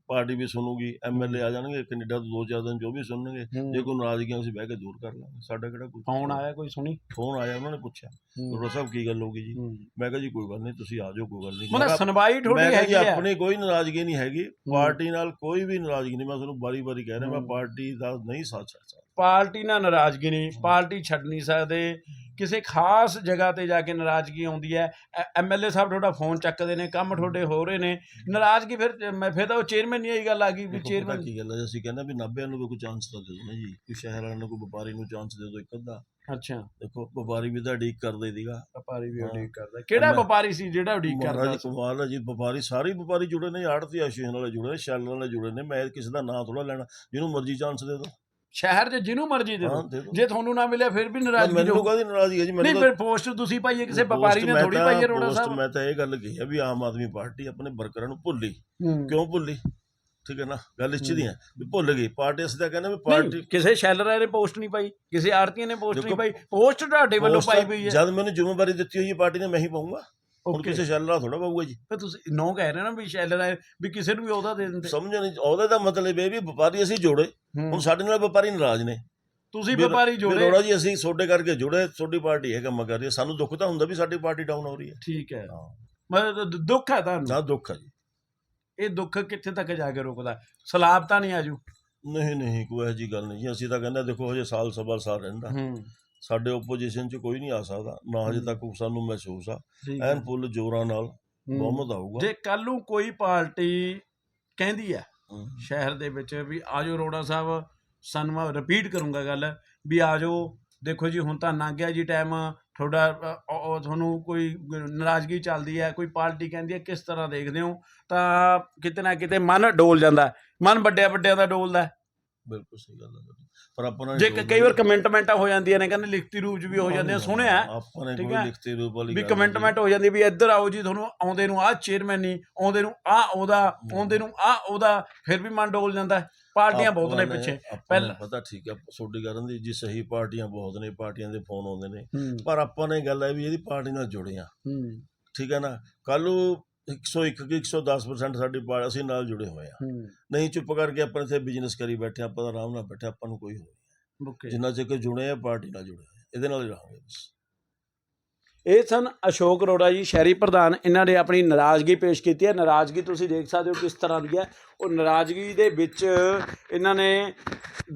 ਪਾਰਟੀ ਵੀ ਸੁਣੂਗੀ ਐਮਐਲਏ ਆ ਜਾਣਗੇ ਕੈਨੇਡਾ ਤੋਂ ਦੋ ਚਾਰ ਦਿਨ ਜੋ ਵੀ ਸੁਣਨਗੇ ਜੇ ਕੋਈ ਨਾਰਾਜ਼ਗੀਆਂ ਅਸੀਂ ਬਹਿ ਕੇ ਦੂਰ ਕਰ ਲਾਂਗੇ। ਸਾਡਾ ਕਿਹੜਾ ਕੋਈ ਫੋਨ ਆਇਆ ਕੋਈ ਸੁਣੀ? ਫੋਨ ਆਇਆ ਉਹਨਾਂ ਨੇ ਪੁੱਛਿਆ। ਡਾਕਟਰ ਸਾਹਿਬ ਕੀ ਗੱਲ ਹੋਗੀ ਜੀ? ਹੂੰ। ਮੈਂ ਕਿਹਾ ਜੀ ਕੋਈ ਗੱਲ ਨਹੀਂ ਤੁਸੀਂ ਆ ਜਾਓ ਕੋਈ ਗੱਲ ਨਹੀਂ। ਮੈਂ ਮਤਲਬ ਸੁਣਵਾਈ ਥੋੜੀ ਹੈਗੀ ਜੀ ਹੈ ਆਪਣੀ ਕੋਈ ਨਾਰਾਜ਼ਗੀ ਨਹੀਂ ਹੈਗੀ। ਪਾਰਟੀ ਨਾਲ ਕੋਈ ਵੀ ਨਾਰਾਜ਼ਗੀ ਨਹੀਂ ਮੈਂ ਤੁਹਾਨੂੰ ਬਾਰੀ-ਬਾਰੀ ਕਹਿ ਰਿਹਾ ਮੈਂ ਹੂੰ। ਪਾਰਟੀ ਦਾ ਨਹੀਂ ਸਾਥ ਛੱਡ ਸਕਦਾ। ਪਾਰਟੀ ਨਾਲ ਨਾਰਾਜ਼ਗੀ ਨਹੀਂ ਪਾਰਟੀ ਛੱਡ ਨਹੀਂ ਸਕਦੇ। ਕਿਸੇ ਖਾਸ ਜਗ੍ਹਾ ਤੇ ਜਾ ਕੇ ਨਾਰਾਜ਼ਗੀ ਆਉਂਦੀ ਹੈ ਐਮਐਲਏ ਸਾਹਿਬ ਤੁਹਾਡਾ ਫੋਨ ਚੱਕਦੇ ਨੇ ਕੰਮ ਤੁਹਾਡੇ ਹੋ ਰਹੇ ਨੇ ਨਾਰਾਜ਼ਗੀ ਫਿਰ ਮੈਂ ਫਿਰ ਤਾਂ ਉਹ ਚੇਅਰਮੈਨ ਨਹੀਂ ਆਈ ਗੱਲ ਆ ਗਈ ਵੀ ਚੇਅਰਮੈਨ ਕੀ ਗੱਲ ਹੈ ਅਸੀਂ ਕਹਿੰਦੇ ਵੀ 90 ਨੂੰ ਵੀ ਕੋਈ ਚਾਂਸ ਤਾਂ ਦੇ ਦਿਓ ਨਾ ਜੀ ਕਿ ਸ਼ਹਿਰ ਵਾਲਿਆਂ ਨੂੰ ਕੋਈ ਵਪਾਰੀ ਨੂੰ ਚਾਂਸ ਦੇ ਦਿਓ ਇੱਕ ਅੱਧਾ। ਅੱਛਾ। ਦੇਖੋ ਵਪਾਰੀ ਵੀ ਤਾਂ ਉਡੀਕ ਕਰਦੇ ਦੀਗਾ ਵਪਾਰੀ ਵੀ ਹਾਂ। ਉਡੀਕ ਕਰਦਾ। ਕਿਹੜਾ ਵਪਾਰੀ ਸੀ ਜਿਹੜਾ ਉਡੀਕ ਕਰਦਾ ਮਹਾਰਾਜ? ਕਮਾਲ ਹੈ ਜੀ ਵਪਾਰੀ ਸਾਰੇ ਵਪਾਰੀ ਜੁੜੇ ਨੇ ਆੜਤੀ ਆਸ਼ੀਨ ਵਾਲੇ ਜੁੜੇ ਨੇ ਸ਼ੈਲ ਵਾਲੇ ਜੁੜੇ ਨੇ ਮੈਂ ਕਿਸੇ ਦਾ ਨਾਂ ਥੋੜਾ ਲੈਣਾ ਜਿਹਨੂੰ ਮਰਜ਼ੀ ਚਾਂਸ ਦੇ ਦਿਓ। ਸ਼ਹਿਰ 'ਚ ਜਿਹਨੂੰ ਮਰਜ਼ੀ ਦੇ ਹਾਂ ਦਿਓ ਦੇ ਦਿਓ। ਜੇ ਤੁਹਾਨੂੰ ਨਾ ਮਿਲਿਆ ਫਿਰ ਵੀ ਨਾਰਾਜ਼ਗੀ ਮੈਨੂੰ ਜੋ ਕਾਹਦੀ ਨਾਰਾਜ਼ਗੀ ਹੈ ਜੀ? ਨਹੀਂ ਮੈਨੂੰ ਫਿਰ ਪੋਸਟ ਤੁਸੀਂ ਪਾਈ ਹੈ ਕਿਸੇ ਵਪਾਰੀ ਨੇ ਥੋੜੀ ਪਾਈ ਹੈ ਰੋੜਾ ਸਾਹਿਬ। ਮੈਂ ਤਾਂ ਇਹ ਗੱਲ ਕਹੀ ਹੈ ਵੀ ਆਮ ਆਦਮੀ ਪਾਰਟੀ ਆਪਣੇ ਵਰਕਰਾਂ ਨੂੰ ਭੁੱਲੀ। ਹੂੰ। ਕਿਉਂ ਭੁੱਲੀ? ਠੀਕ ਹੈ ਨਾ? ਗੱਲ ਇੱਚੀ ਦੀ ਹੈ। ਵੀ ਭੁੱਲ ਗਈ। ਪਾਰਟੀ ਅਸੀਂ ਤਾਂ ਕਹਿੰਦੇ ਵੀ ਨਹੀਂ, ਪਾਰਟੀ ਕਿਸੇ ਸ਼ੈਲਰ ਨੇ ਪੋਸਟ ਨਹੀਂ ਪਾਈ ਕਿਸੇ ਆੜਤੀਆਂ ਨੇ ਪੋਸਟ ਨਹੀਂ ਦੇਖੋ, ਪਾਈ। ਪੋਸਟ ਤੁਹਾਡੇ ਵੱਲੋਂ ਪਾਈ ਹੋਈ ਹੈ। ਜਦ ਮੈਨੂੰ ਜ਼ਿੰਮੇਵਾਰੀ ਦਿੱਤੀ ਹੋਈ ਹੈ ਪਾਰਟੀ ਨੇ ਮੈਂ ਹੀ ਪਾਉਂਗਾ ਹੁਣ Okay। ਕਿਸੇ ਸ਼ੈਲਰਾ ਥੋੜਾ ਪਾਊਗਾ ਜੀ। ਫਿਰ ਤੁਸੀਂ ਨੋ ਕਹਿ ਰਹੇ ਨਾ ਵੀ ਸ਼ੈਲਰ ਵੀ ਕਿਸੇ ਨੂੰ ਵੀ ਉਹਦਾ ਦੇ ਦਿੰਦੇ। ਸਮਝ ਨਹੀਂ ਉਹਦੇ ਦਾ ਮਤਲਬ ਇਹ ਵੀ ਵਪਾਰੀ ਅਸੀਂ ਜੋੜੇ। ਹੁਣ ਸਾਡੇ ਨਾਲ ਵਪਾਰੀ ਨਾਰਾਜ਼ ਨੇ। ਤੁਸੀਂ ਵਪਾਰੀ ਜੋੜੇ। ਰੋੜਾ ਜੀ ਅਸੀਂ ਤੁਹਾਡੇ ਕਰਕੇ ਜੁੜੇ ਤੁਹਾਡੀ ਪਾਰਟੀ ਇਹ ਕੰਮ ਕਰ ਰਹੀ ਹੈ। ਸਾਨੂੰ ਦੁੱਖ ਤਾਂ ਹੁੰਦਾ ਵੀ ਸਾਡੀ ਪਾਰਟੀ ਡਾਊਨ ਹੋ ਰਹੀ ਹੈ। ਠੀਕ ਹੈ। ਮਤਲਬ ਦੁੱਖ ਹੈ ਤੁਹਾਨੂੰ? ਨਾ ਦੁੱਖ ਹੈ ਜੀ। ਇਹ ਦੁੱਖ ਕਿੱਥੇ ਤੱਕ ਜਾ ਕੇ ਰੁਕਦਾ? ਸਲਾਬ ਤਾਂ ਨਹੀਂ ਆਜੂ? ਨਹੀਂ ਨਹੀਂ ਕੋਈ ਜੀ ਗੱਲ ਨਹੀਂ ਅਸੀਂ ਤਾਂ ਕਹਿੰਦੇ ਦੇਖੋ ਹਜੇ ਸਾਲ ਸਵਾ ਸਾਲ ਰਹਿੰਦਾ। ਸਾਡੇ ਓਪੋਜੀਸ਼ਨ 'ਚ ਕੋਈ ਨਹੀਂ ਆ ਸਕਦਾ। ਨਾ ਹਜੇ। ਤੱਕ ਸਾਨੂੰ ਮਹਿਸੂਸ ਆ। ਐਨ ਫੁੱਲ ਜੋਰਾਂ ਨਾਲ। ਬਹੁਮਤ ਆਊਗਾ। ਜੇ ਕੱਲ ਨੂੰ ਕੋਈ ਪਾਰਟੀ ਕਹਿੰਦੀ ਹੂੰ। ਸ਼ਹਿਰ ਦੇ ਵਿੱਚ ਵੀ ਆਜੋ ਰੋੜਾ ਸਾਹਿਬ, ਸਾਨੂੰ ਮੈਂ ਰਿਪੀਟ ਕਰੂੰਗਾ ਗੱਲ ਵੀ ਆਜੋ ਦੇਖੋ ਜੀ, ਹੁਣ ਤਾਂ ਲੰਘ ਗਿਆ ਜੀ ਟਾਈਮ ਤੁਹਾਡਾ ਤੁਹਾਨੂੰ ਕੋਈ ਨਾਰਾਜ਼ਗੀ ਚੱਲਦੀ ਹੈ, ਕੋਈ ਪਾਰਟੀ ਕਹਿੰਦੀ ਹੈ, ਕਿਸ ਤਰ੍ਹਾਂ ਦੇਖਦੇ ਹੋ? ਤਾਂ ਕਿਤੇ ਨਾ ਕਿਤੇ ਮਨ ਡੋਲ ਜਾਂਦਾ, ਮਨ ਵੱਡਿਆਂ ਵੱਡਿਆਂ ਦਾ ਡੋਲਦਾ। ਬਿਲਕੁਲ ਸਹੀ ਗੱਲ ਹੈ ਤੁਹਾਡੀ। ਪਰ ਆਪਾਂ ਨੇ ਜੇ ਕਈ ਵਾਰ ਕਮੈਂਟਮੈਂਟਾਂ ਹੋ ਜਾਂਦੀਆਂ ਨੇ ਕਹਿੰਦੇ ਲਿਖਤੀ ਰੂਪ 'ਚ ਵੀ ਹੋ ਜਾਂਦੇ ਆ ਸੁਣਿਆ ਹੈ। ਆਪਾਂ ਨੇ ਠੀਕ ਕੋਈ ਹੈ। ਲਿਖਤੀ ਰੂਪ ਵਾਲੀ ਵੀ ਗੱਲ ਨਹੀਂ ਕਮੈਂਟਮੈਂਟ ਹੋ ਜਾਂਦੀ ਵੀ ਇੱਧਰ ਆਓ ਜੀ ਤੁਹਾਨੂੰ ਆਉਂਦੇ ਨੂੰ ਆਹ ਚੇਅਰਮੈਨ ਨਹੀਂ ਆਉਂਦੇ ਨੂੰ ਆਹ ਉਹਦਾ ਆਉਂਦੇ ਨੂੰ ਆਹ ਉਹਦਾ ਫਿਰ ਵੀ ਮਨ ਡੋਲ ਜਾਂਦਾ ਹੈ। ਪਾਰਟੀਆਂ ਬਹੁਤ ਨੇ ਆਪਾਂ ਪਿੱਛੇ ਆਪਾਂ ਨੂੰ ਪਹਿਲਾਂ- ਪਤਾ ਠੀਕ ਹੈ ਤੁਹਾਡੀ ਕਰਨ ਦੀ ਜੀ ਸਹੀ ਪਾਰਟੀਆਂ ਬਹੁਤ ਨੇ ਪਾਰਟੀਆਂ ਦੇ ਫੋਨ ਆਉਂਦੇ ਨੇ ਪਰ ਆਪਾਂ ਨੇ ਗੱਲ ਹੈ ਵੀ ਇਹਦੀ ਪਾਰਟੀ ਨਾਲ ਜੁੜੇ ਆ ਹੂੰ ਠੀਕ ਹੈ ਨਾ ਕੱਲ ਨੂੰ 101 ਕਿ 110% ਸਾਡੀ ਪਾਰਟੀ ਅਸੀਂ ਨਾਲ ਜੁੜੇ ਹੋਏ ਆ ਨਹੀਂ ਚੁੱਪ ਕਰਕੇ ਆਪਾਂ ਇੱਥੇ ਬਿਜ਼ਨਸ ਕਰੀ ਬੈਠੇ ਆਪਾਂ ਆਰਾਮ ਨਾਲ ਬੈਠੇ ਆਪਾਂ ਨੂੰ ਕੋਈ ਹੋ ਓਕੇ ਜਿੰਨਾ ਚਿਰ ਜੁੜੇ ਆ ਪਾਰਟੀ ਨਾਲ ਜੁੜੇ ਇਹਦੇ ਨਾਲ ਹੀ ਰਹਾਂਗੇ ਬਸ। ਇਹ ਸਨ ਅਸ਼ੋਕ ਅਰੋੜਾ ਜੀ ਸ਼ਹਿਰੀ ਪ੍ਰਧਾਨ। ਇਹਨਾਂ ਨੇ ਆਪਣੀ ਨਾਰਾਜ਼ਗੀ ਪੇਸ਼ ਕੀਤੀ ਹੈ। ਨਾਰਾਜ਼ਗੀ ਤੁਸੀਂ ਦੇਖ ਸਕਦੇ ਹੋ ਕਿਸ ਤਰ੍ਹਾਂ ਦੀ ਹੈ। ਉਹ ਨਾਰਾਜ਼ਗੀ ਦੇ ਵਿੱਚ ਇਹਨਾਂ ਨੇ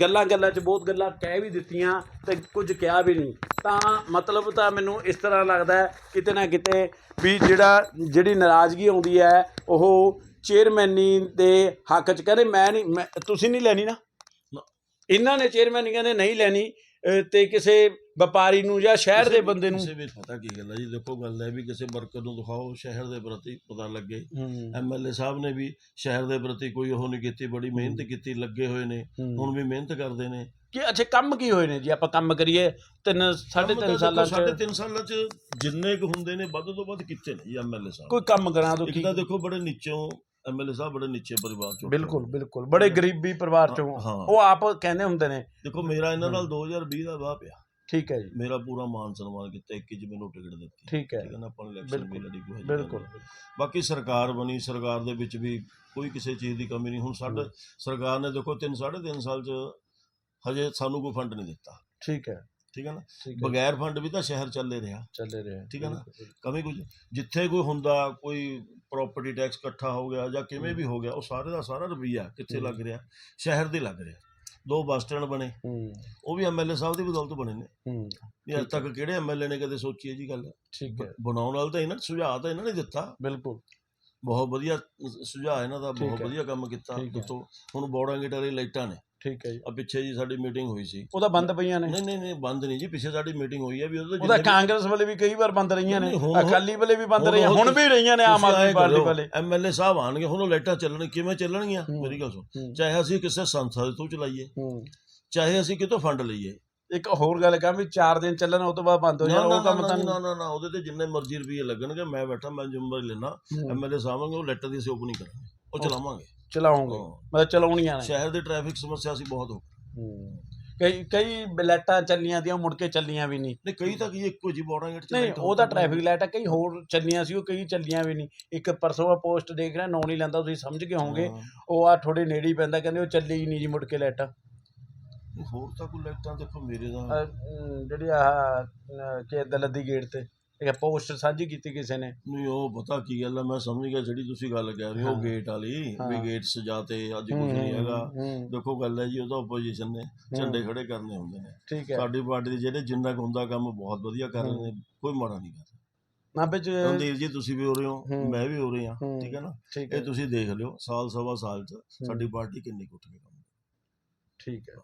ਗੱਲਾਂ ਗੱਲਾਂ 'ਚ ਬਹੁਤ ਗੱਲਾਂ ਕਹਿ ਵੀ ਦਿੱਤੀਆਂ ਤੇ ਕੁਝ ਕਿਹਾ ਵੀ ਨਹੀਂ। ਤਾਂ ਮਤਲਬ ਤਾਂ ਮੈਨੂੰ ਇਸ ਤਰ੍ਹਾਂ ਲੱਗਦਾ ਕਿਤੇ ਨਾ ਕਿਤੇ ਵੀ ਜਿਹੜਾ ਜਿਹੜੀ ਨਾਰਾਜ਼ਗੀ ਆਉਂਦੀ ਹੈ ਉਹ ਚੇਅਰਮੈਨੀ ਦੇ ਹੱਕ 'ਚ ਕਹਿੰਦੇ ਮੈਂ ਨਹੀਂ ਮੈਂ ਤੁਸੀਂ ਨਹੀਂ ਲੈਣੀ ਨਾ। ਇਹਨਾਂ ਨੇ ਚੇਅਰਮੈਨ ਕਹਿੰਦੇ ਨਹੀਂ ਲੈਣੀ। ਤੇ ਕਿਸੇ ਵਪਾਰੀ ਨੂੰ ਜਾਂ ਸ਼ਹਿਰ ਦੇ ਬੰਦੇ ਨੂੰ? ਕਿਸੇ ਵੀ ਪਤਾ ਕੀ ਗੱਲ ਹੈ ਜੀ ਦੇਖੋ ਗੱਲ ਹੈ ਵੀ ਕਿਸੇ ਵਰਕਰ ਨੂੰ ਦਿਖਾਓ ਸ਼ਹਿਰ ਦੇ ਪ੍ਰਤੀ ਪਤਾ ਲੱਗੇ। ਐਮਐਲਏ ਸਾਹਿਬ ਨੇ ਵੀ ਸ਼ਹਿਰ ਦੇ ਪ੍ਰਤੀ ਕੋਈ ਉਹ ਨਹੀਂ ਕੀਤੀ ਬੜੀ ਮਿਹਨਤ। ਕੀਤੀ ਲੱਗੇ ਹੋਏ ਨੇ। ਹੁਣ ਵੀ ਮਿਹਨਤ ਕਰਦੇ ਨੇ। ਕਿ ਅੱਛਾ ਕੰਮ ਕੀ ਹੋਏ ਨੇ ਜੀ? ਆਪਾਂ ਕੰਮ ਕਰੀਏ ਤਿੰਨ ਸਾਢੇ ਕੰਮ ਤਿੰਨ ਤਾਂ ਸਾਲਾਂ ਦੇਖੋ ਸਾਢੇ ਚ ਤਿੰਨ ਸਾਲਾਂ ਚ ਜਿੰਨੇ ਕੁ ਹੁੰਦੇ ਨੇ ਵੱਧ ਤੋਂ ਵੱਧ ਕੀਤੇ ਨੇ ਜੀ ਐਮਐਲਏ ਸਾਹਿਬ? ਕੋਈ ਕੰਮ ਕਰਾ ਦੋ ਕੀ ਦੇਖੋ ਬੜੇ ਨੀਚੋਂ ਐਮਐਲਏ ਸਾਹਿਬ ਬੜੇ ਨੀਚੇ ਪਰਿਵਾਰ ਚੋਂ ਬਿਲਕੁਲ ਬਿਲਕੁਲ। ਬੜੇ ਗਰੀਬੀ ਪਰਿਵਾਰ ਚੋਂ। ਉਹ ਆਪ ਕਹਿੰਦੇ ਹੁੰਦੇ ਨੇ ਦੇਖੋ ਮੇਰਾ ਇਹਨਾਂ ਨਾਲ ਹੂੰ। 2020 ਦਾ ਵਾਹ ਪਿਆ। ਠੀਕ ਹੈ ਜੀ। ਮੇਰਾ ਪੂਰਾ ਮਾਨ ਸਨਮਾਨ ਕੀਤਾ ਇੱਕ ਚ ਮੈਨੂੰ ਟਿਕਟ ਦਿੱਤੀ। ਠੀਕ ਹੈ। ਨਾ ਆਪਾਂ ਨੂੰ ਇਲੈਕਸ਼ਨ ਵੀ ਲੜੀ ਕੋਈ ਬਿਲਕੁਲ। ਬਾਕੀ ਸਰਕਾਰ ਬਣੀ ਸਰਕਾਰ ਦੇ ਵਿੱਚ ਵੀ ਕੋਈ ਕਿਸੇ ਚੀਜ਼ ਦੀ ਕਮੀ ਨਹੀਂ। ਹੁਣ ਸਾਡੇ। ਸਰਕਾਰ ਨੇ ਦੇਖੋ 3 3.5 ਸਾਲ ਚ ਹਜੇ ਸਾਨੂੰ ਕੋਈ ਫੰਡ ਨਹੀਂ ਦਿੱਤਾ। ਠੀਕ ਹੈ। ਠੀਕ ਹੈ ਨਾ? ਬਗੈਰ ਫੰਡ ਵੀ ਤਾਂ ਸ਼ਹਿਰ ਚੱਲੇ ਰਿਹਾ। ਚੱਲੇ ਰਹੇ। ਠੀਕ ਹੈ ਨਾ? ਕਮੀ ਕੁਝ ਜਿੱਥੇ ਕੋਈ ਹੁੰਦਾ ਕੋਈ ਪ੍ਰਾਪਰਟੀ ਟੈਕਸ ਇਕੱਠਾ ਹੋ ਗਿਆ ਜਾਂ ਕਿਵੇਂ ਵੀ ਹੋ ਗਿਆ ਉਹ ਸਾਰੇ ਦਾ ਸਾਰਾ ਰੁਪਈਆ ਕਿੱਥੇ। ਲੱਗ ਰਿਹਾ? ਸ਼ਹਿਰ ਦੇ ਲੱਗ ਰਿਹਾ। ਦੋ ਬੱਸ ਸਟੈਂਡ ਬਣੇ। ਹੂੰ। ਉਹ ਵੀ ਐਮਐਲਏ ਸਾਹਿਬ ਦੀ ਬਦੌਲਤ ਬਣੇ ਨੇ। ਹੂੰ। ਨਹੀਂ ਅੱਜ। ਤੱਕ ਕਿਹੜੇ ਐਮਐਲਏ ਨੇ ਕਦੇ ਸੋਚੀ ਇਹ ਜੀ ਗੱਲ? ਠੀਕ ਹੈ। ਬਣਾਉਣ ਵਾਲ ਤਾਂ ਇਹਨਾਂ ਸੁਝਾਅ ਤਾਂ ਇਹਨਾਂ ਨੇ ਦਿੱਤਾ। ਬਿਲਕੁਲ। ਬਹੁਤ ਵਧੀਆ ਸੁਝਾਅ ਇਹਨਾਂ ਦਾ ਬਹੁਤ। ਵਧੀਆ ਕੰਮ ਕੀਤਾ। ਦੱਸੋ ਹੁਣ ਬੋੜਾਂ ਗਿਟਾਰੇ ਲਾਈਟਾਂ ਨੇ। ਠੀਕ ਹੈ ਜੀ। ਆ ਪਿੱਛੇ ਜੀ ਸਾਡੀ ਮੀਟਿੰਗ ਹੋਈ ਸੀ। ਉਹਦਾ ਬੰਦ ਪਈਆਂ ਨੇ। ਨਹੀਂ ਨਹੀਂ ਨਹੀਂ ਬੰਦ ਨਹੀਂ ਜੀ ਪਿੱਛੇ ਸਾਡੀ ਮੀਟਿੰਗ ਹੋਈ ਹੈ ਵੀ ਉਹਦੇ ਉਹਦਾ ਕਾਂਗਰਸ ਵਾਲੇ ਵੀ ਕਈ ਵਾਰ ਬੰਦ ਰਹੀਆਂ ਨੇ। ਨਹੀਂ, ਹੁਣ ਅਕਾਲੀ ਵਾਲੇ ਵੀ ਬੰਦ ਰਹੀਆਂ ਹੁਣ ਵੀ ਰਹੀਆਂ ਨੇ ਆਮ ਆਦਮੀ ਪਾਰਟੀ ਵਾਲੇ। ਐਮਐਲਏ ਸਾਹਿਬ ਆਣਗੇ ਹੁਣ ਉਹ ਲਾਈਟਾਂ ਚੱਲਣ ਕਿਵੇਂ ਚੱਲਣਗੀਆਂ? ਹੂੰ। ਮੇਰੀ ਗੱਲ ਸੁਣ। ਹੂੰ, ਚਾਹੇ ਅਸੀਂ ਕਿਸੇ ਸੰਸਥਾ ਦੇ ਤੋਂ ਚਲਾਈਏ ਹੂੰ। ਚਾਹੇ ਅਸੀਂ ਕਿਤੋਂ ਫੰਡ ਲਈਏ। ਇੱਕ ਹੋਰ ਗੱਲ ਕਹਾਂ ਵੀ 4 ਦਿਨ ਚੱਲਣ ਉਹ ਤੋਂ ਬਾਅਦ ਬੰਦ ਹੋ ਨਾ ਜਾਣਾ ਨਾ ਉਹ ਕੰਮ ਨਾ ਤਾਂ ਨਾ ਨਾ ਨਾ ਉਹਦੇ ਤੇ ਜਿੰਨੇ ਮਰਜ਼ੀ ਰੁਪਏ ਲੱਗਣਗੇ ਮੈਂ ਬੈਠਾ ਮੈਂ ਜ਼ਿੰਮੇਵਾਰੀ ਲੈਣਾ ਨਹੀਂ ਐਮਐਲਏ ਸਾਹਿਬ ਆਣਗੇ ਉਹ ਲੈਟਰ ਦੀ ਅਸੀਂ ਓਪਨਿੰਗ ਕਰਾਂਗੇ ਉਹ- ਚਲਾਵਾਂਗੇ। ਚਲਾਉਂਗੇ। ਹਾਂ। ਮਤਲਬ ਚਲਾਉਣੀਆਂ ਨੇ। ਸ਼ਹਿਰ ਦੇ ਟ੍ਰੈਫਿਕ ਸਮੱਸਿਆ ਸੀ ਬਹੁਤ ਹੋ ਹੂੰ। ਕਈ ਕਈ ਲਾਈਟਾਂ ਚੱਲੀਆਂ ਦੀਆਂ ਮੁੜ ਕੇ ਚੱਲੀਆਂ ਵੀ ਨਹੀਂ। ਨਹੀਂ ਕਈ ਤਾਂ ਕੀ ਇੱਕੋ ਜੀ ਬੋੜਾਂ ਗੇਟ ਚ ਨਹੀਂ ਉਹ ਤਾਂ ਟ੍ਰੈਫਿਕ ਲਾਈਟ ਆ ਕਈ ਹੋਰ ਚੱਲੀਆਂ ਸੀ ਉਹ ਕਈ ਚੱਲੀਆਂ ਵੀ ਨਹੀਂ। ਇੱਕ ਪਰਸੋਂ ਆ ਪੋਸਟ ਦੇਖ ਰਿਹਾ ਨੌ ਨਹੀਂ ਲੈਂਦਾ ਤੁਸੀਂ ਸਮਝ ਗਏ ਹੋਵੋਗੇ। ਹਾਂ। ਉਹ ਆ ਥੋੜੇ ਨੇੜੇ ਹੀ ਪੈਂਦਾ ਕਹਿੰਦੇ ਉਹ ਚੱਲੀ ਹੀ ਨਹੀਂ ਜੀ ਮੁੜ ਕੇ ਲਾਈਟ। ਹੋਰ ਤਾਂ ਕੋਈ ਲਾਈਟਾਂ ਦੇਖੋ ਮੇਰੇ ਦਾ ਜਿਹੜੀ ਆ ਕਿ ਦਲਦੀ ਗੇਟ ਤੇ। ਇੱਕ ਪੋਸਟ ਸਾਂਝੀ ਕੀਤੀ ਕਿਸੇ ਨੇ? ਨਹੀਂ ਉਹ ਪਤਾ ਕੀ ਗੱਲ ਹੈ ਮੈਂ ਸਮਝ ਗਿਆ ਜਿਹੜੀ ਤੁਸੀਂ ਗੱਲ ਕਹਿ ਰਹੇ ਹੋ। ਗੇਟ ਵਾਲੀ ਵੀ। ਗੇਟ ਸਜਾਤੇ ਅੱਜ ਕੁਝ ਨਹੀਂ ਹੈਗਾ। ਦੇਖੋ ਗੱਲ ਹੈ ਜੀ ਉਹਦਾ ਆਪੋਜੀਸ਼ਨ ਨੇ ਝੰਡੇ ਖੜੇ ਕਰਨੇ ਹੁੰਦੇ ਨੇ। ਠੀਕ ਹੈ। ਸਾਡੀ ਪਾਰਟੀ ਦੇ ਜਿਹੜੇ ਜਿੰਨਾ ਕੁ ਹੁੰਦਾ ਕੰਮ ਬਹੁਤ ਵਧੀਆ ਕਰ ਰਹੇ ਨੇ ਕੋਈ ਮਾੜਾ ਨਹੀਂ ਕਰ ਨਾ ਵਿੱਚ ਰਣਧੀਰ ਜੀ ਤੁਸੀਂ ਵੀ ਹੋ ਰਹੇ ਹੋ। ਮੈਂ ਵੀ ਹੋ ਰਿਹਾ ਹੂੰ। ਠੀਕ ਹੈ ਨਾ? ਇਹ ਤੁਸੀਂ ਦੇਖ ਲਿਓ ਸਾਲ ਸਵਾ ਸਾਲ ਚ ਸਾਡੀ ਪਾਰਟੀ ਕਿੰਨੀ ਕੁੱਟ ਕੇ ਕੰਮ ਠੀਕ ਹੈ।